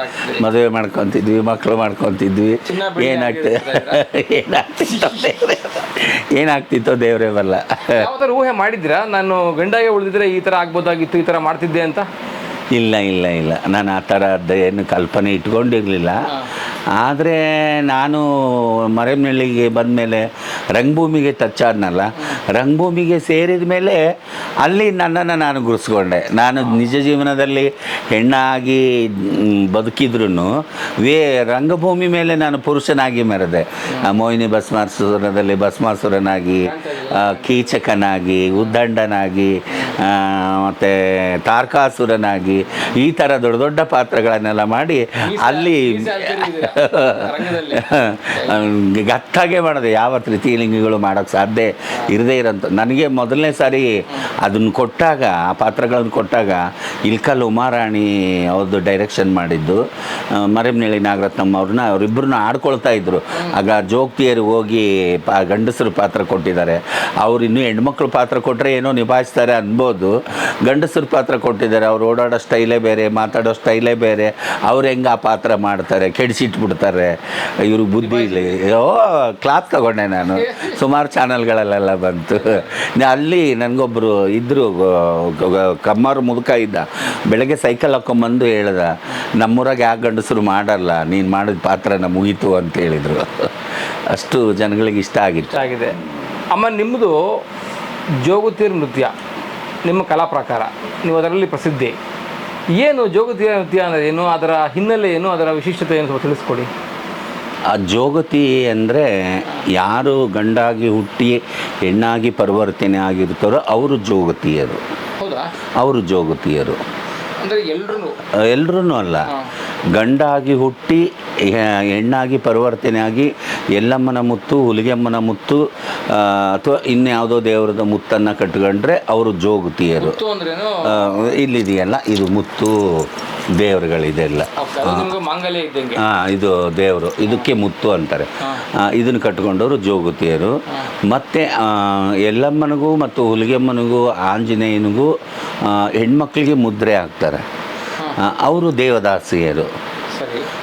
[SPEAKER 2] ಮದುವೆ ಮಾಡ್ಕೊತಿದ್ವಿ ಮಕ್ಕಳು ಮಾಡ್ಕೊತಿದ್ವಿ. ಏನಾಗ್ತದೆ ಏನಾಗ್ತಿತ್ತು (laughs) ಏನಾಗ್ತಿತ್ತೋ ದೇವರೇ ಬಲ್ಲ.
[SPEAKER 1] ಊಹೆ ಮಾಡಿದ್ದೀರಾ? ನಾನು ಗಂಡಾಗೆ ಉಳಿದಿದ್ರೆ ಈ ಥರ ಆಗ್ಬೋದಾಗಿತ್ತು ಈ ಥರ ಮಾಡ್ತಿದ್ದೆ ಅಂತ?
[SPEAKER 2] ಇಲ್ಲ ಇಲ್ಲ ಇಲ್ಲ. ನಾನು ಆ ಥರದ್ದು ಏನು ಕಲ್ಪನೆ ಇಟ್ಕೊಂಡಿರಲಿಲ್ಲ. ಆದರೆ ನಾನು ಮರೆಮೆಳ್ಳಿಗೆ ಬಂದ ಮೇಲೆ ರಂಗಭೂಮಿಗೆ ಟಚ್ ಆದ್ನಲ್ಲ ರಂಗಭೂಮಿಗೆ ಸೇರಿದ ಮೇಲೆ ಅಲ್ಲಿ ನನ್ನನ್ನು ನಾನು ಗುರುಸ್ಕೊಂಡೆ ನಾನು ನಿಜ ಜೀವನದಲ್ಲಿ ಹೆಣ್ಣಾಗಿ ಬದುಕಿದ್ರೂ ವೇ ರಂಗಭೂಮಿ ಮೇಲೆ ನಾನು ಪುರುಷನಾಗಿ ಮೆರೆದೆ. ಮೋಹಿನಿ ಭಸ್ಮಾಸುರದಲ್ಲಿ ಭಸ್ಮಾಸುರನಾಗಿ ಕೀಚಕನಾಗಿ ಉದ್ದಂಡನಾಗಿ ಮತ್ತು ತಾರ್ಕಾಸುರನಾಗಿ ಈ ಥರ ದೊಡ್ಡ ದೊಡ್ಡ ಪಾತ್ರಗಳನ್ನೆಲ್ಲ ಮಾಡಿ ಅಲ್ಲಿ ಗತ್ತಾಗೆ (laughs) ಮಾಡೋದು. ಯಾವ ಲಿಂಗಿಗಳು ಮಾಡೋಕ್ಕೆ ಸಾಧ್ಯ ಇರದೇ ಇರೋಂಥ ನನಗೆ ಮೊದಲನೇ ಸಾರಿ ಅದನ್ನು ಕೊಟ್ಟಾಗ ಆ ಪಾತ್ರಗಳನ್ನು ಕೊಟ್ಟಾಗ ಇಲ್ಕಲ್ ಉಮಾರಾಣಿ ಅವ್ರದ್ದು ಡೈರೆಕ್ಷನ್ ಮಾಡಿದ್ದು. ಮರಿಮ್ನಳ್ಳಿ ಮರೆಮನಳ್ಳಿ ನಾಗರತ್ನಮ್ಮ ಅವ್ರನ್ನ ಅವರಿಬ್ಬರನ್ನ ಆಡ್ಕೊಳ್ತಾ ಇದ್ರು. ಆಗ ಜೋಗ್ತಿಯರು ಹೋಗಿ ಪಾ ಗಂಡಸರು ಪಾತ್ರ ಕೊಟ್ಟಿದ್ದಾರೆ. ಅವ್ರು ಇನ್ನೂ ಹೆಣ್ಮಕ್ಳು ಪಾತ್ರ ಕೊಟ್ಟರೆ ಏನೋ ನಿಭಾಯಿಸ್ತಾರೆ ಅನ್ಬೋದು. ಗಂಡಸರು ಪಾತ್ರ ಕೊಟ್ಟಿದ್ದಾರೆ. ಅವ್ರು ಓಡಾಡೋ ಸ್ಟೈಲೇ ಬೇರೆ ಮಾತಾಡೋ ಸ್ಟೈಲೇ ಬೇರೆ. ಅವ್ರು ಹೆಂಗೆ ಆ ಪಾತ್ರ ಮಾಡ್ತಾರೆ? ಕೆಡಿಸಿಟ್ಬಿಡ್ತಾರೆ. ಇವರು ಬುದ್ಧಿ ಇಲ್ಲ. ಓ ಕ್ಲಾತ್ ತಗೊಂಡೆ ನಾನು. ಸುಮಾರು ಚಾನಲ್ಗಳಲ್ಲೆಲ್ಲ ಬಂತು. ಅಲ್ಲಿ ನನಗೊಬ್ಬರು ಇದ್ದರು ಕಮ್ಮಾರು ಮುದುಕ ಇದ್ದ. ಬೆಳಗ್ಗೆ ಸೈಕಲ್ ಹಾಕೊಂಬಂದು ಹೇಳ್ದ ನಮ್ಮೂರಾಗ ಯಾಕೆ ಗಂಡಸರು ಮಾಡಲ್ಲ? ನೀನು ಮಾಡಿದ ಪಾತ್ರನ ಮುಗೀತು ಅಂತ ಹೇಳಿದರು. ಅಷ್ಟು ಜನಗಳಿಗೆ ಇಷ್ಟ ಆಗಿತ್ತು.
[SPEAKER 1] ಆಗಿದೆ. ಅಮ್ಮ ನಿಮ್ಮದು ಜೋಗುತೀರ್ ನೃತ್ಯ ನಿಮ್ಮ ಕಲಾ ಪ್ರಕಾರ ನೀವು ಅದರಲ್ಲಿ ಪ್ರಸಿದ್ಧಿ. ಏನು ಜೋಗತಿಯ ನೃತ್ಯ ಅಂದರೆ ಏನು? ಅದರ ಹಿನ್ನೆಲೆ ಏನು? ಅದರ ವಿಶಿಷ್ಟತೆ ಏನು ಸ್ವಲ್ಪ ತಿಳಿಸ್ಕೊಡಿ.
[SPEAKER 2] ಆ ಜೋಗತಿ ಅಂದರೆ ಯಾರು ಗಂಡಾಗಿ ಹುಟ್ಟಿ ಹೆಣ್ಣಾಗಿ ಪರಿವರ್ತನೆ ಆಗಿರ್ತಾರೋ ಅವರು ಜೋಗತಿಯರು.
[SPEAKER 1] ಹೌದಾ?
[SPEAKER 2] ಅವರು ಜೋಗತಿಯರು.
[SPEAKER 1] ಎಲ್ರೂ ಎಲ್ಲರೂ
[SPEAKER 2] ಅಲ್ಲ. ಗಂಡಾಗಿ ಹುಟ್ಟಿ ಹೆಣ್ಣಾಗಿ ಪರಿವರ್ತನೆ ಆಗಿ ಎಲ್ಲಮ್ಮನ ಮುತ್ತು ಹುಲಿಗೆಮ್ಮನ ಮುತ್ತು ಅಥವಾ ಇನ್ಯಾವುದೋ ದೇವರದ ಮುತ್ತನ್ನು ಕಟ್ಕೊಂಡ್ರೆ ಅವರು ಜೋಗತಿಯರು. ಇಲ್ಲಿದೆಯಲ್ಲ ಇದು ಮುತ್ತು ದೇವರುಗಳಿದೆಲ್ಲ. ಹಾಂ ಇದು ದೇವರು ಇದಕ್ಕೆ ಮುತ್ತು ಅಂತಾರೆ. ಇದನ್ನು ಕಟ್ಕೊಂಡವರು ಜೋಗುತಿಯರು. ಮತ್ತು ಎಲ್ಲಮ್ಮನಿಗೂ ಮತ್ತು ಹುಲಿಗೆಮ್ಮನಿಗೂ ಆಂಜನೇಯನಿಗೂ ಹೆಣ್ಮಕ್ಳಿಗೆ ಮುದ್ರೆ ಹಾಕ್ತಾರೆ. ಅವರು ದೇವದಾಸಿಯರು.
[SPEAKER 1] ಸರಿ.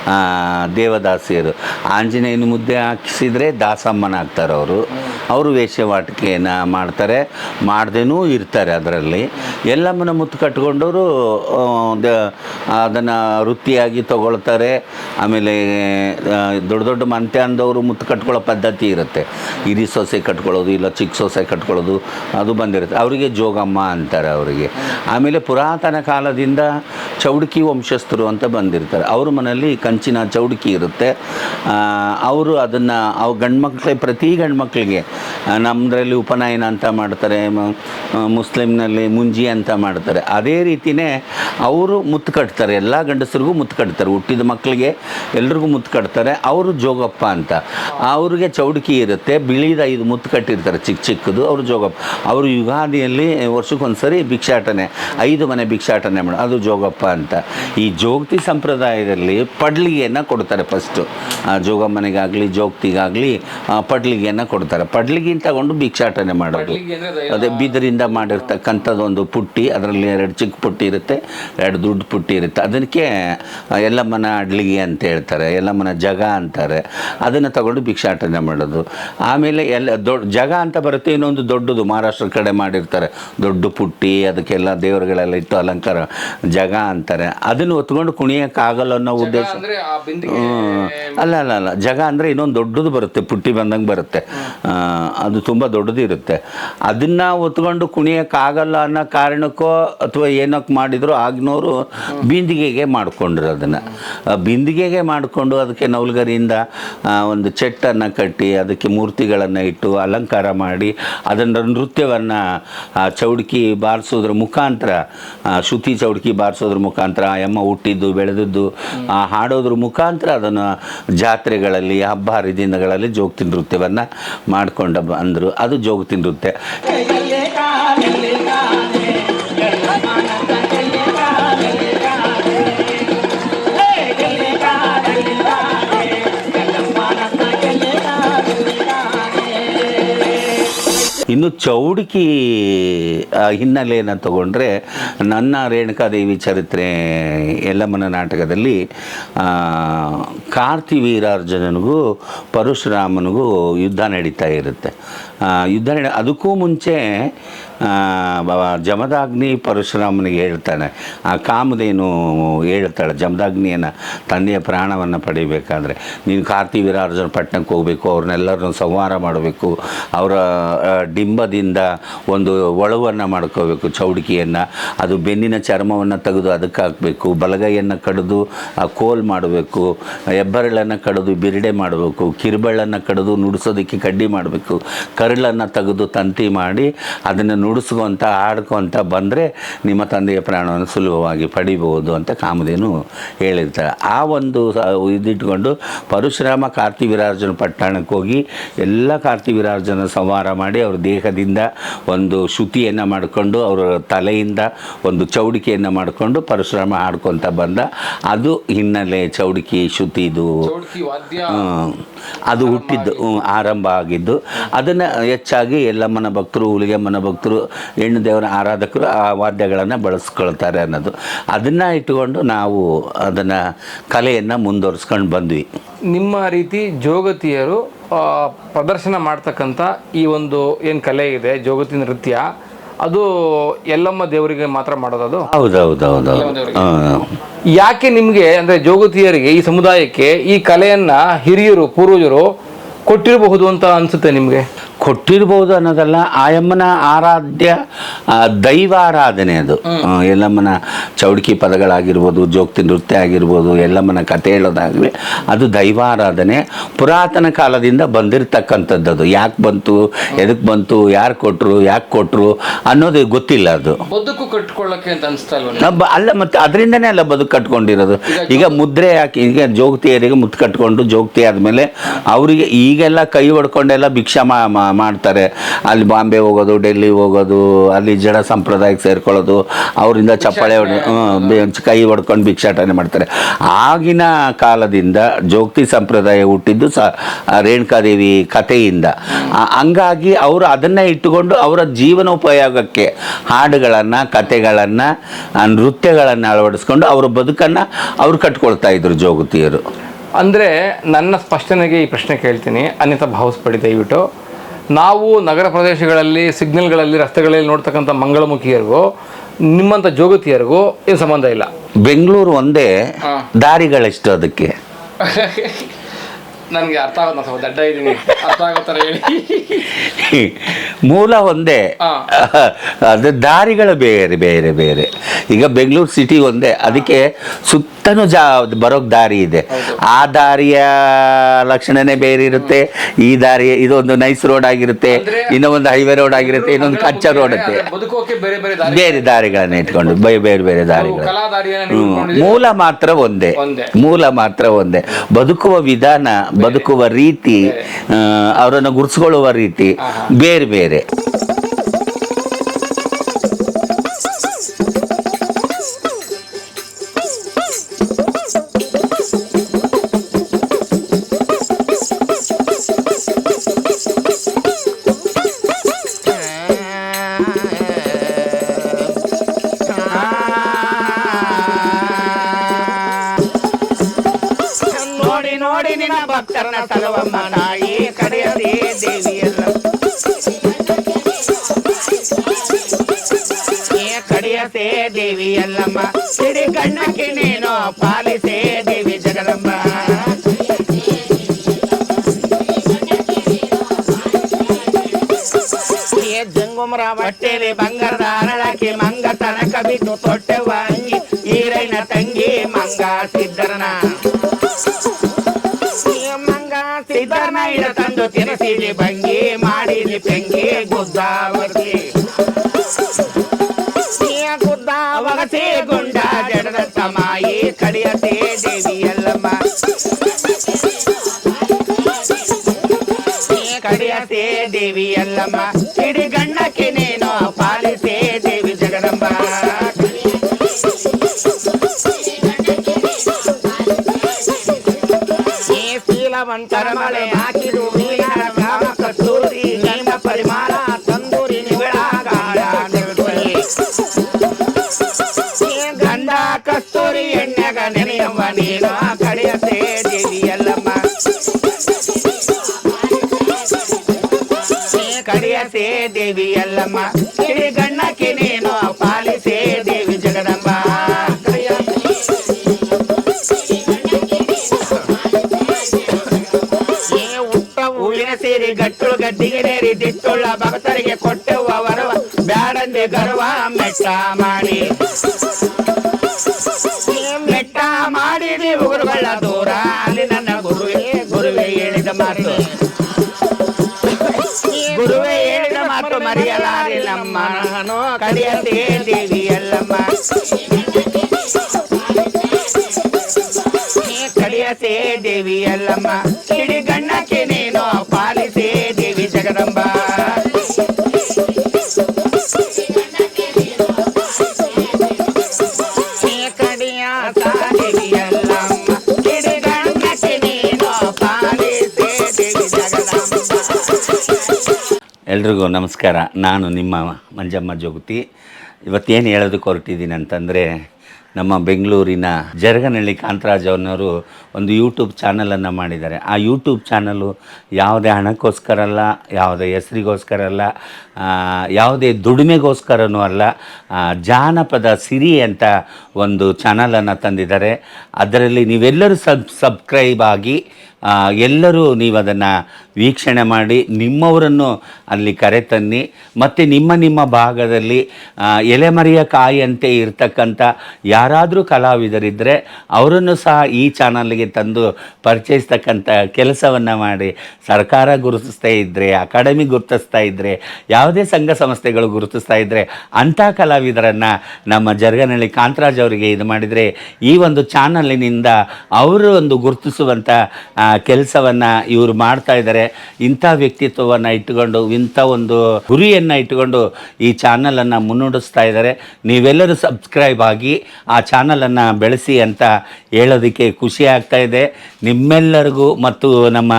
[SPEAKER 2] ದೇವದಾಸಿಯರು. ಆಂಜನೇಯನ ಮುದ್ದೆ ಹಾಕಿಸಿದ್ರೆ ದಾಸಮ್ಮನಾಗ್ತಾರೆ ಅವರು. ಅವರು ವೇಷವಾಟಿಕೆಯನ್ನು ಮಾಡ್ತಾರೆ. ಮಾಡ್ದೇನೂ ಇರ್ತಾರೆ ಅದರಲ್ಲಿ. ಎಲ್ಲಮ್ಮನ ಮುತ್ತು ಕಟ್ಕೊಂಡವರು ಅದನ್ನು ವೃತ್ತಿಯಾಗಿ ತಗೊಳ್ತಾರೆ. ಆಮೇಲೆ ದೊಡ್ಡ ದೊಡ್ಡ ಮಂತೆ ಅಂದವರು ಮುತ್ತು ಕಟ್ಕೊಳ್ಳೋ ಪದ್ಧತಿ ಇರುತ್ತೆ. ಹಿರಿ ಸೊಸೆ ಕಟ್ಕೊಳ್ಳೋದು, ಇಲ್ಲ ಚಿಕ್ಕ ಸೊಸೆ ಕಟ್ಕೊಳ್ಳೋದು, ಅದು ಬಂದಿರುತ್ತೆ. ಅವರಿಗೆ ಜೋಗಮ್ಮ ಅಂತಾರೆ ಅವರಿಗೆ. ಆಮೇಲೆ ಪುರಾತನ ಕಾಲದಿಂದ ಚೌಡಕಿ ವಂಶಸ್ಥರು ಅಂತ ಬಂದಿರ್ತಾರೆ. ಅವ್ರ ಮನೆಯಲ್ಲಿ ಕಂಚಿನ ಚೌಡಕಿ ಇರುತ್ತೆ. ಅವರು ಅದನ್ನು, ಅವು ಗಂಡು ಮಕ್ಕಳಿಗೆ ಪ್ರತಿ ಗಂಡು ಮಕ್ಕಳಿಗೆ ನಮ್ಮದ್ರಲ್ಲಿ ಉಪನಯನ ಅಂತ ಮಾಡ್ತಾರೆ ಮುಸ್ಲಿಮ್ನಲ್ಲಿ ಮುಂಜಿ ಅಂತ ಮಾಡ್ತಾರೆ. ಅದೇ ರೀತಿಯೇ ಅವರು ಮುತ್ತು ಕಟ್ತಾರೆ, ಎಲ್ಲ ಗಂಡಸರಿಗೂ ಮುತ್ತು ಕಟ್ತಾರೆ. ಹುಟ್ಟಿದ ಮಕ್ಕಳಿಗೆ ಎಲ್ರಿಗೂ ಮುತ್ತು ಕಟ್ತಾರೆ, ಅವರು ಜೋಗಪ್ಪ ಅಂತ. ಅವ್ರಿಗೆ ಚೌಡಕಿ ಇರುತ್ತೆ, ಬಿಳಿದ ಐದು ಮುತ್ತು ಕಟ್ಟಿರ್ತಾರೆ, ಚಿಕ್ಕ ಚಿಕ್ಕದು, ಅವರು ಜೋಗಪ್ಪ. ಅವರು ಯುಗಾದಿಯಲ್ಲಿ ವರ್ಷಕ್ಕೊಂದ್ಸರಿ ಭಿಕ್ಷಾಟನೆ, ಐದು ಮನೆ ಭಿಕ್ಷಾಟನೆ ಮಾಡೋದು ಅದು ಜೋಗಪ್ಪ ಅಂತ. ಈ ಜೋಗತಿ ಸಂಪ್ರದಾಯದಲ್ಲಿ ಪಡ್ಲಿಗೆಯನ್ನು ಕೊಡ್ತಾರೆ ಫಸ್ಟು ಜೋಗಮ್ಮನಿಗಾಗಲಿ ಜೋಗ್ತಿಗಾಗಲಿ ಪಡ್ಲಿಗೆಯನ್ನು ಕೊಡ್ತಾರೆ. ಪಡ್ಲಿಗೆ ತಗೊಂಡು ಭಿಕ್ಷಾಟನೆ ಮಾಡೋದು.
[SPEAKER 1] ಅದು
[SPEAKER 2] ಬಿದಿರಿಂದ ಮಾಡಿರ್ತಕ್ಕಂಥದ್ದು ಒಂದು ಪುಟ್ಟಿ ಅದರಲ್ಲಿ ಎರಡು ಚಿಕ್ಕ ಪುಟ್ಟಿ ಇರುತ್ತೆ ಎರಡು ದುಡ್ಡು ಪುಟ್ಟಿ ಇರುತ್ತೆ. ಅದಕ್ಕೆ ಎಲ್ಲಮ್ಮನ ಅಡ್ಲಿಗೆ ಅಂತ ಹೇಳ್ತಾರೆ ಎಲ್ಲಮ್ಮನ ಜಗ ಅಂತಾರೆ. ಅದನ್ನು ತಗೊಂಡು ಭಿಕ್ಷಾಟನೆ ಮಾಡೋದು. ಆಮೇಲೆ ಎಲ್ಲ ದೊಡ್ಡ ಜಗ ಅಂತ ಬರುತ್ತೆ ಇನ್ನೊಂದು ದೊಡ್ಡದು. ಮಹಾರಾಷ್ಟ್ರ ಕಡೆ ಮಾಡಿರ್ತಾರೆ. ದೊಡ್ಡ ಪುಟ್ಟಿ ಅದಕ್ಕೆಲ್ಲ ದೇವರುಗಳೆಲ್ಲ ಇಟ್ಟು ಅಲಂಕಾರ ಜಗ ಅಂತಾರೆ. ಅದನ್ನು ಹೊತ್ಕೊಂಡು ಕುಣಿಯೋಕ್ಕಾಗಲ್ಲ ಅನ್ನೋ ಉದ್ದೇಶ. ಅಲ್ಲ ಅಲ್ಲ ಅಲ್ಲ. ಜಗ ಅಂದರೆ ಇನ್ನೊಂದು ದೊಡ್ಡದು ಬರುತ್ತೆ, ಪುಟ್ಟಿ ಬಂದಂಗೆ ಬರುತ್ತೆ. ಅದು ತುಂಬ ದೊಡ್ಡದು ಇರುತ್ತೆ. ಅದನ್ನು ಹೊತ್ಕೊಂಡು ಕುಣಿಯೋಕ್ಕಾಗಲ್ಲ ಅನ್ನೋ ಕಾರಣಕ್ಕೋ ಅಥವಾ ಏನಕ್ಕೆ ಮಾಡಿದ್ರು ಆಗಿನವರು ಬಿಂದಿಗೆಗೆ ಮಾಡಿಕೊಂಡ್ರು ಅದನ್ನು. ಬಿಂದಿಗೆಗೆ ಮಾಡಿಕೊಂಡು ಅದಕ್ಕೆ ನವಲ್ಗರಿಯಿಂದ ಒಂದು ಚೆಟ್ಟನ್ನು ಕಟ್ಟಿ, ಅದಕ್ಕೆ ಮೂರ್ತಿಗಳನ್ನು ಇಟ್ಟು, ಅಲಂಕಾರ ಮಾಡಿ, ಅದನ್ನು ನೃತ್ಯವನ್ನು ಚೌಡ್ಕಿ ಬಾರಿಸೋದ್ರ ಮುಖಾಂತರ ಶ್ರುತಿ ಚೌಡ್ಕಿ ಬಾರಿಸೋದ್ರ ಮುಖಾಂತರ, ಆ ಎಮ್ಮ ಹುಟ್ಟಿದ್ದು, ಬೆಳೆದದ್ದು, ಆ ಹಾಡೋದ್ರ ಮುಖಾಂತರ ಅದನ್ನು ಜಾತ್ರೆಗಳಲ್ಲಿ ಹಬ್ಬ ಹರಿದಿನಗಳಲ್ಲಿ ಜೋಗತಿ ನೃತ್ಯವನ್ನು ಮಾಡಿಕೊಂಡು ಬಂದರು. ಅದು ಜೋಗತಿ ನೃತ್ಯ ಇನ್ನು ಚೌಡಿಕಿ ಹಿನ್ನೆಲೆಯನ್ನು ತಗೊಂಡ್ರೆ ನನ್ನ ರೇಣುಕಾದೇವಿ ಚರಿತ್ರೆ, ಯಲ್ಲಮ್ಮನ ನಾಟಕದಲ್ಲಿ ಕಾರ್ತಿ ವೀರಾರ್ಜುನನಿಗೂ ಪರಶುರಾಮನಿಗೂ ಯುದ್ಧ ನಡೀತಾ ಇರುತ್ತೆ. ಯುದ್ಧ ನಡೆ ಅದಕ್ಕೂ ಮುಂಚೆ ಜಮದಾಗ್ನಿ ಪರಶುರಾಮನಿಗೆ ಹೇಳ್ತಾನೆ. ಆ ಕಾಮದೇನು ಹೇಳ್ತಾಳೆ, ಜಮದಾಗ್ನಿಯನ್ನು, ತಂದೆಯ ಪ್ರಾಣವನ್ನು ಪಡಿಬೇಕಾದ್ರೆ. ನೀನು ಕಾರ್ತಿ ವೀರಾರ್ಜುನ ಪಟ್ಟಣಕ್ಕೆ ಹೋಗಬೇಕು, ಅವ್ರನ್ನೆಲ್ಲರನ್ನು ಸಂಹಾರ ಮಾಡಬೇಕು, ಅವರ ಡಿಂಬದಿಂದ ಒಂದು ಒಳವನ್ನು ಮಾಡ್ಕೋಬೇಕು, ಚೌಡಿಕೆಯನ್ನು. ಅದು ಬೆನ್ನಿನ ಚರ್ಮವನ್ನು ತೆಗೆದು ಅದಕ್ಕೆ ಹಾಕಬೇಕು, ಬಲಗೈಯನ್ನು ಕಡಿದು, ಆ, ಕೋಲ್ ಮಾಡಬೇಕು, ಹೆಬ್ಬರಳನ್ನು ಕಡಿದು ಬಿರುಡೆ ಮಾಡಬೇಕು, ಕಿರುಬೆಳ್ಳನ್ನು ಕಡಿದು ನುಡಿಸೋದಕ್ಕೆ ಕಡ್ಡಿ ಮಾಡಬೇಕು ಕರಳನ್ನು ತೆಗೆದು ತಂತಿ ಮಾಡಿ ಅದನ್ನು ನುಡಿಸ್ಕೊಂತ ಆಡ್ಕೊಂತ ಬಂದರೆ ನಿಮ್ಮ ತಂದೆಯ ಪ್ರಾಣವನ್ನು ಸುಲಭವಾಗಿ ಪಡಿಬೋದು ಅಂತ ಕಾಮಧೇನು ಹೇಳಿರ್ತಾರೆ. ಆ ಒಂದು ಇದಿಟ್ಕೊಂಡು ಪರಶುರಾಮ ಕಾರ್ತಿ ವಿರಾರ್ಜನ ಪಟ್ಟಣಕ್ಕೆ ಹೋಗಿ ಎಲ್ಲ ಕಾರ್ತಿ ವಿರಾರ್ಜನ ಸಂಹಾರ ಮಾಡಿ ಅವ್ರ ದೇಹದಿಂದ ಒಂದು ಶ್ರುತಿಯನ್ನು ಮಾಡಿಕೊಂಡು ಅವರ ತಲೆಯಿಂದ ಒಂದು ಚೌಡಿಕೆಯನ್ನು ಮಾಡಿಕೊಂಡು ಪರಶುರಾಮ ಹಾಡ್ಕೊತ ಬಂದ. ಅದು ಹಿನ್ನೆಲೆ ಚೌಡಿಕೆ ಶ್ರುತಿದು ಅದು ಹುಟ್ಟಿದ್ದು ಆರಂಭ ಆಗಿದ್ದು. ಅದನ್ನು ಹೆಚ್ಚಾಗಿ ಎಲ್ಲಮ್ಮನ ಭಕ್ತರು ಹುಲಿಗೆಮ್ಮನ ಭಕ್ತರು ಹೆಣ್ಣು ದೇವರ ಆರಾಧಕರು ಆ ವಾದ್ಯಗಳನ್ನು ಬಳಸ್ಕೊಳ್ತಾರೆ ಅನ್ನೋದು. ಅದನ್ನು ಇಟ್ಟುಕೊಂಡು ನಾವು ಅದನ್ನು ಕಲೆಯನ್ನು ಮುಂದುವರಿಸ್ಕೊಂಡು ಬಂದ್ವಿ.
[SPEAKER 1] ನಿಮ್ಮ ರೀತಿ ಜೋಗತಿಯರು ಪ್ರದರ್ಶನ ಮಾಡ್ತಕ್ಕಂಥ ಈ ಒಂದು ಏನು ಕಲೆ ಇದೆ ಜೋಗತಿ ನೃತ್ಯ ಅದು ಎಲ್ಲಮ್ಮ ದೇವರಿಗೆ ಮಾತ್ರ ಮಾಡೋದು ಅದು
[SPEAKER 2] ಹೌದೌದೌದು ಹಾಂ.
[SPEAKER 1] ಯಾಕೆ ನಿಮಗೆ ಅಂದರೆ ಜೋಗತಿಯರಿಗೆ ಈ ಸಮುದಾಯಕ್ಕೆ ಈ ಕಲೆಯನ್ನ ಹಿರಿಯರು ಪೂರ್ವಜರು ಕೊಟ್ಟಿರಬಹುದು ಅಂತ ಅನ್ಸುತ್ತೆ ನಿಮಗೆ?
[SPEAKER 2] ಕೊಟ್ಟಿರ್ಬೋದು ಅನ್ನೋದಲ್ಲ ಆಯಮ್ಮನ ಆರಾಧ್ಯ ದೈವಾರಾಧನೆ ಅದು. ಎಲ್ಲಮ್ಮನ ಚೌಡಿಕಿ ಪದಗಳಾಗಿರ್ಬೋದು ಜೋಗ್ತಿ ನೃತ್ಯ ಆಗಿರ್ಬೋದು ಎಲ್ಲಮ್ಮನ ಕತೆ ಹೇಳೋದಾಗಲಿ ಅದು ದೈವಾರಾಧನೆ ಪುರಾತನ ಕಾಲದಿಂದ ಬಂದಿರತಕ್ಕಂಥದ್ದು ಅದು. ಯಾಕೆ ಬಂತು ಎದಕ್ಕೆ ಬಂತು ಯಾರು ಕೊಟ್ಟರು ಯಾಕೆ ಕೊಟ್ಟರು ಅನ್ನೋದು ಗೊತ್ತಿಲ್ಲ ಅದು.
[SPEAKER 1] ಬದುಕು ಕಟ್ಕೊಳ್ಳೋಕೆ ಅಂತ ಅನಿಸ್ತಾ
[SPEAKER 2] ಅಲ್ಲ ಮತ್ತೆ ಅದರಿಂದನೇ ಅಲ್ಲ ಬದುಕು ಕಟ್ಕೊಂಡಿರೋದು. ಈಗ ಮುದ್ರೆ ಯಾಕೆ ಈಗ ಜೋಗ್ತಿಯರಿಗೆ ಮುತ್ತು ಕಟ್ಕೊಂಡು ಜೋಗ್ತಿ ಆದಮೇಲೆ ಅವರಿಗೆ ಈಗೆಲ್ಲ ಕೈ ಹೊಡ್ಕೊಂಡೆಲ್ಲ ಭಿಕ್ಷಾ ಮಾಡ್ತಾರೆ. ಅಲ್ಲಿ ಬಾಂಬೆ ಹೋಗೋದು ಡೆಲ್ಲಿ ಹೋಗೋದು ಅಲ್ಲಿ ಜಡ ಸಂಪ್ರದಾಯಕ್ಕೆ ಸೇರ್ಕೊಳ್ಳೋದು ಅವರಿಂದ ಚಪ್ಪಾಳೆ ಕೈ ಹೊಡ್ಕೊಂಡು ಭಿಕ್ಷಾಟನೆ ಮಾಡ್ತಾರೆ. ಆಗಿನ ಕಾಲದಿಂದ ಜೋಗ್ತಿ ಸಂಪ್ರದಾಯ ಹುಟ್ಟಿದ್ದು ಸ ರೇಣುಕಾದೇವಿ ಕಥೆಯಿಂದ. ಹಂಗಾಗಿ ಅವರು ಅದನ್ನು ಇಟ್ಟುಕೊಂಡು ಅವರ ಜೀವನೋಪಯೋಗಕ್ಕೆ ಹಾಡುಗಳನ್ನು ಕತೆಗಳನ್ನು ನೃತ್ಯಗಳನ್ನು ಅಳವಡಿಸ್ಕೊಂಡು ಅವರ ಬದುಕನ್ನು ಅವರು ಕಟ್ಕೊಳ್ತಾ ಇದ್ರು ಜೋಗತಿಯರು.
[SPEAKER 1] ಅಂದರೆ ನನ್ನ ಸ್ಪಷ್ಟನೆಗೆ ಈ ಪ್ರಶ್ನೆ ಕೇಳ್ತೀನಿ. ಅನಿತಾ ಭಾವಿಸ್ಬೇಡಿ ದಯವಿಟ್ಟು. ನಾವು ನಗರ ಪ್ರದೇಶಗಳಲ್ಲಿ ಸಿಗ್ನಲ್ಗಳಲ್ಲಿ ರಸ್ತೆಗಳಲ್ಲಿ ನೋಡ್ತಕ್ಕಂಥ ಮಂಗಳಮುಖಿಯರಿಗೂ ನಿಮ್ಮಂಥ ಜೋಗತಿಯರಿಗೂ ಏನು ಸಂಬಂಧ ಇಲ್ಲ
[SPEAKER 2] ಬೆಂಗಳೂರು ಒಂದೇ. ದಾರಿಗಳೆಷ್ಟು ಅದಕ್ಕೆ (laughs)
[SPEAKER 1] ನನಗೆ ಅರ್ಥ ಆಗೋದು ನಾನು ಸ್ವಲ್ಪ ದಡ್ಡ ಇದ್ದೀನಿ. ಅರ್ಥ ಆಗೋ ಥರ ಹೇಳಿ. (laughs)
[SPEAKER 2] ಮೂಲ ಒಂದೇ. (laughs) ಅದು ದಾರಿಗಳು ಬೇರೆ ಬೇರೆ ಬೇರೆ. ಈಗ ಬೆಂಗಳೂರು ಸಿಟಿ ಒಂದೇ. ಅದಕ್ಕೆ ಸುತ್ತನೂ ಜಾ ಬರೋಕ್ಕೆ ದಾರಿ ಇದೆ. ಆ ದಾರಿಯ ಲಕ್ಷಣನೇ ಬೇರೆ ಇರುತ್ತೆ. ಈ ದಾರಿ ಇದೊಂದು ನೈಸ್ ರೋಡ್ ಆಗಿರುತ್ತೆ. ಇನ್ನೊಂದು ಹೈವೇ ರೋಡ್ ಆಗಿರುತ್ತೆ. ಇನ್ನೊಂದು ಕಚ್ಚಾ ರೋಡ್ ಇರುತ್ತೆ.
[SPEAKER 1] ಬದುಕೋಕೆ ಬೇರೆ ಬೇರೆ ದಾರಿ
[SPEAKER 2] ಬೇರೆ ದಾರಿಗಳನ್ನ ಇಟ್ಕೊಂಡು ಬೇರೆ ಬೇರೆ ಬೇರೆ ದಾರಿಗಳು. ಮೂಲ ಮಾತ್ರ ಒಂದೇ. ಮೂಲ ಮಾತ್ರ ಒಂದೇ. ಬದುಕುವ ವಿಧಾನ ಬದುಕುವ ರೀತಿ ಅವರನ್ನು ಗುರ್ಸ್ಕೊಳ್ಳುವ ರೀತಿ ಬೇರೆ ಬೇರೆ.
[SPEAKER 3] ಭಕ್ತರನ ಸಲವಮ್ಮ ತಾಯಿ ಕಡೆಯದೇ ದೇವಿಯಲ್ಲ ಏ ಕಡೆಯಸೇ ದೇವಿಯಲ್ಲಮ್ಮ ಸಿಡಿ ಗಣ್ಣಕ್ಕೆ ನೀನು ಪಾಲಿಸೇ ದೇವಿ ಜಗದಮ್ಮ ಏ ಜಂಗುಮರ ಹೊಟ್ಟೆಲಿ ಬಂಗಾರದ ಅರಳಕ್ಕೆ ಮಂಗ ತನಕ ಬಿದ್ದು ತೊಟ್ಟೆವ ಅಂಗಿ ಈರೈನ ತಂಗಿ ಮಂಗ ಸಿದ್ದರನ ಈ ಮಂಗ ಸಿದ್ದರನ ಇಡ ತಂದು ತಿನಸಿಲಿ ಭಂಗಿ ಮಾಡಿಲಿ ಪೆಂಗಿ ಗುದ್ದಾವರ್ತಿ ಈ ಗುದ್ದ ಒಗಸಿ ಗುಂಡ ಜಡದ ತಮಾಯಿ ಕಡಿಯತೆ ದೇವಿ ಎಲ್ಲಮ್ಮ ಈ ಕಡಿಯತೆ ದೇವಿ ಎಲ್ಲಮ್ಮ ಇಡಿ ಗಣ್ಣಕ್ಕೆ ನೀನು ಪಾಲಿಸೇ ದೇವಿ ಶೀಲವಂತರ ಮಳೆ ಹಾಕಿದು ನೀರಿನ ಕಾಮ ಕಸ್ತೂರಿ ನೇಮ ಪರಿಮಾಣ ತಂದೂರಿ ನಿಗಳ ಗಾಳ ನೆರಳುವಲ್ಲಿ. ಈ ಗಂಧ ಕಸ್ತೂರಿ ಎಣ್ಣೆಗ ನೆನೆಯವ್ವ ನೀನು ಕಡೆಯತೆ ದೇವಿ ಎಲ್ಲಮ್ಮ ಈ ಕಡೆಯತೆ ದೇವಿ ಎಲ್ಲಮ್ಮ ಕಿಡಿ ಗಣ್ಣಕ್ಕೆ ನೀನು ಮಾಡಿ ಈ ಮೆಟ್ಟ ಮಾಡಿದಿ ಗುರುಗಳ ದೂರ. ಅಲ್ಲಿ ನನ್ನ ಗುರುವೇ ಗುರುವೇ ಹೇಳಿದ ಮಾತು. ಈ ಗುರುವೇ ಹೇಳಿದ ಮಾತು ಮರೆಯಲಾರೆ ನಮ್ಮ ನಾನು ಕಡೆಯದೆ ದೇವಿ ಎಲ್ಲಮ್ಮ ನೀ ಕಡಿಯಸೇ ದೇವಿ ಎಲ್ಲಮ್ಮ
[SPEAKER 2] ಎಲ್ರಿಗೂ ನಮಸ್ಕಾರ. ನಾನು ನಿಮ್ಮ ಮಂಜಮ್ಮ ಜೋಗತಿ ಇವತ್ತೇನು ಹೇಳೋದಕ್ಕೆ ಹೊರಟಿದ್ದೀನಿ ಅಂತಂದರೆ, ನಮ್ಮ ಬೆಂಗಳೂರಿನ ಜರಗನಹಳ್ಳಿ ಕಾಂತರಾಜ್ ಅನ್ನೋರು ಒಂದು ಯೂಟ್ಯೂಬ್ ಚಾನಲನ್ನು ಮಾಡಿದ್ದಾರೆ. ಆ ಯೂಟ್ಯೂಬ್ ಚಾನಲು ಯಾವುದೇ ಹಣಕ್ಕೋಸ್ಕರ ಅಲ್ಲ, ಯಾವುದೇ ಹೆಸರಿಗೋಸ್ಕರ ಅಲ್ಲ ಯಾವುದೇ ದುಡಿಮೆಗೋಸ್ಕರನೂ ಅಲ್ಲ ಜಾನಪದ ಸಿರಿ ಅಂತ ಒಂದು ಚಾನಲನ್ನು ತಂದಿದ್ದಾರೆ. ಅದರಲ್ಲಿ ನೀವೆಲ್ಲರೂ ಸಬ್, ಸಬ್ಸ್ಕ್ರೈಬ್ ಆಗಿ ಎಲ್ಲರೂ ನೀವು ಅದನ್ನು ವೀಕ್ಷಣೆ ಮಾಡಿ, ನಿಮ್ಮವರನ್ನು ಅಲ್ಲಿ ಕರೆತನ್ನಿ ಮತ್ತು ನಿಮ್ಮ ನಿಮ್ಮ ಭಾಗದಲ್ಲಿ ಎಲೆಮರೆಯ ಕಾಯಿಯಂತೆ ಇರ್ತಕ್ಕಂಥ ಯಾರಾದರೂ ಕಲಾವಿದರಿದ್ದರೆ ಅವರನ್ನು ಸಹ ಈ ಚಾನಲ್ಗೆ ತಂದು ಪರಿಚಯಿಸ್ತಕ್ಕಂಥ ಕೆಲಸವನ್ನು ಮಾಡಿ ಸರ್ಕಾರ ಗುರುತಿಸ್ತಾ ಇದ್ದರೆ ಅಕಾಡೆಮಿ ಗುರುತಿಸ್ತಾ ಇದ್ದರೆ ಯಾವುದೇ ಸಂಘ ಸಂಸ್ಥೆಗಳು ಗುರುತಿಸ್ತಾ ಇದ್ದರೆ ಅಂಥ ಕಲಾವಿದರನ್ನು ನಮ್ಮ ಜರ್ಗನಹಳ್ಳಿ ಕಾಂತರಾಜ್ ಅವರಿಗೆ ಇದು ಮಾಡಿದರೆ ಈ ಒಂದು ಚಾನಲಿನಿಂದ ಅವರು ಒಂದು ಗುರುತಿಸುವಂಥ ಕೆಲಸವನ್ನು ಇವರು ಮಾಡ್ತಾ ಇದ್ದಾರೆ. ಇಂಥ ವ್ಯಕ್ತಿತ್ವವನ್ನು ಇಟ್ಟುಕೊಂಡು, ಇಂಥ ಒಂದು ಗುರಿಯನ್ನು ಇಟ್ಟುಕೊಂಡು ಈ ಚಾನಲನ್ನು ಮುನ್ನಡೆಸ್ತಾ ಇದ್ದಾರೆ. ನೀವೆಲ್ಲರೂ ಸಬ್ಸ್ಕ್ರೈಬ್ ಆಗಿ ಆ ಚಾನಲನ್ನು ಬೆಳೆಸಿ ಅಂತ ಹೇಳೋದಕ್ಕೆ ಖುಷಿ ಇದೆ. ನಿಮ್ಮೆಲ್ಲರಿಗೂ ಮತ್ತು ನಮ್ಮ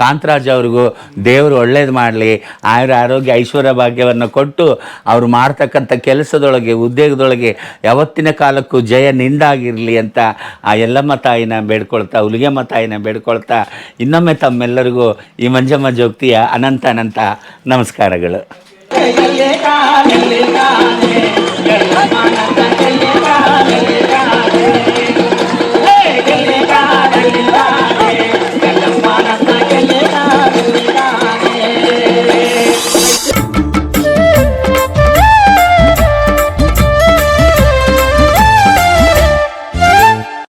[SPEAKER 2] ಕಾಂತರಾಜ್ ಅವ್ರಿಗೂ ದೇವರು ಒಳ್ಳೇದು ಮಾಡಲಿ. ಆಯುರ ಆರೋಗ್ಯ ಐಶ್ವರ್ಯ ಭಾಗ್ಯವನ್ನು ಕೊಟ್ಟು ಅವರು ಮಾಡ್ತಕ್ಕಂಥ ಕೆಲಸದೊಳಗೆ, ಉದ್ಯೋಗದೊಳಗೆ ಯಾವತ್ತಿನ ಕಾಲಕ್ಕೂ ಜಯ ನಿಂದಾಗಿರಲಿ ಅಂತ ಆ ಎಲ್ಲಮ್ಮ ತಾಯಿನ ಬೇಡ್ಕೊಳ್ತಾ, ಹುಲಿಗೆಮ್ಮ ತಾಯಿನ ಬೇಡ್ಕೊಳ್ತಾ ಇನ್ನೊಮ್ಮೆ ತಮ್ಮೆಲ್ಲರಿಗೂ ಈ ಮಂಜಮ್ಮ ಜೋಗ್ತಿಯ ಅನಂತ ಅನಂತ ನಮಸ್ಕಾರಗಳು.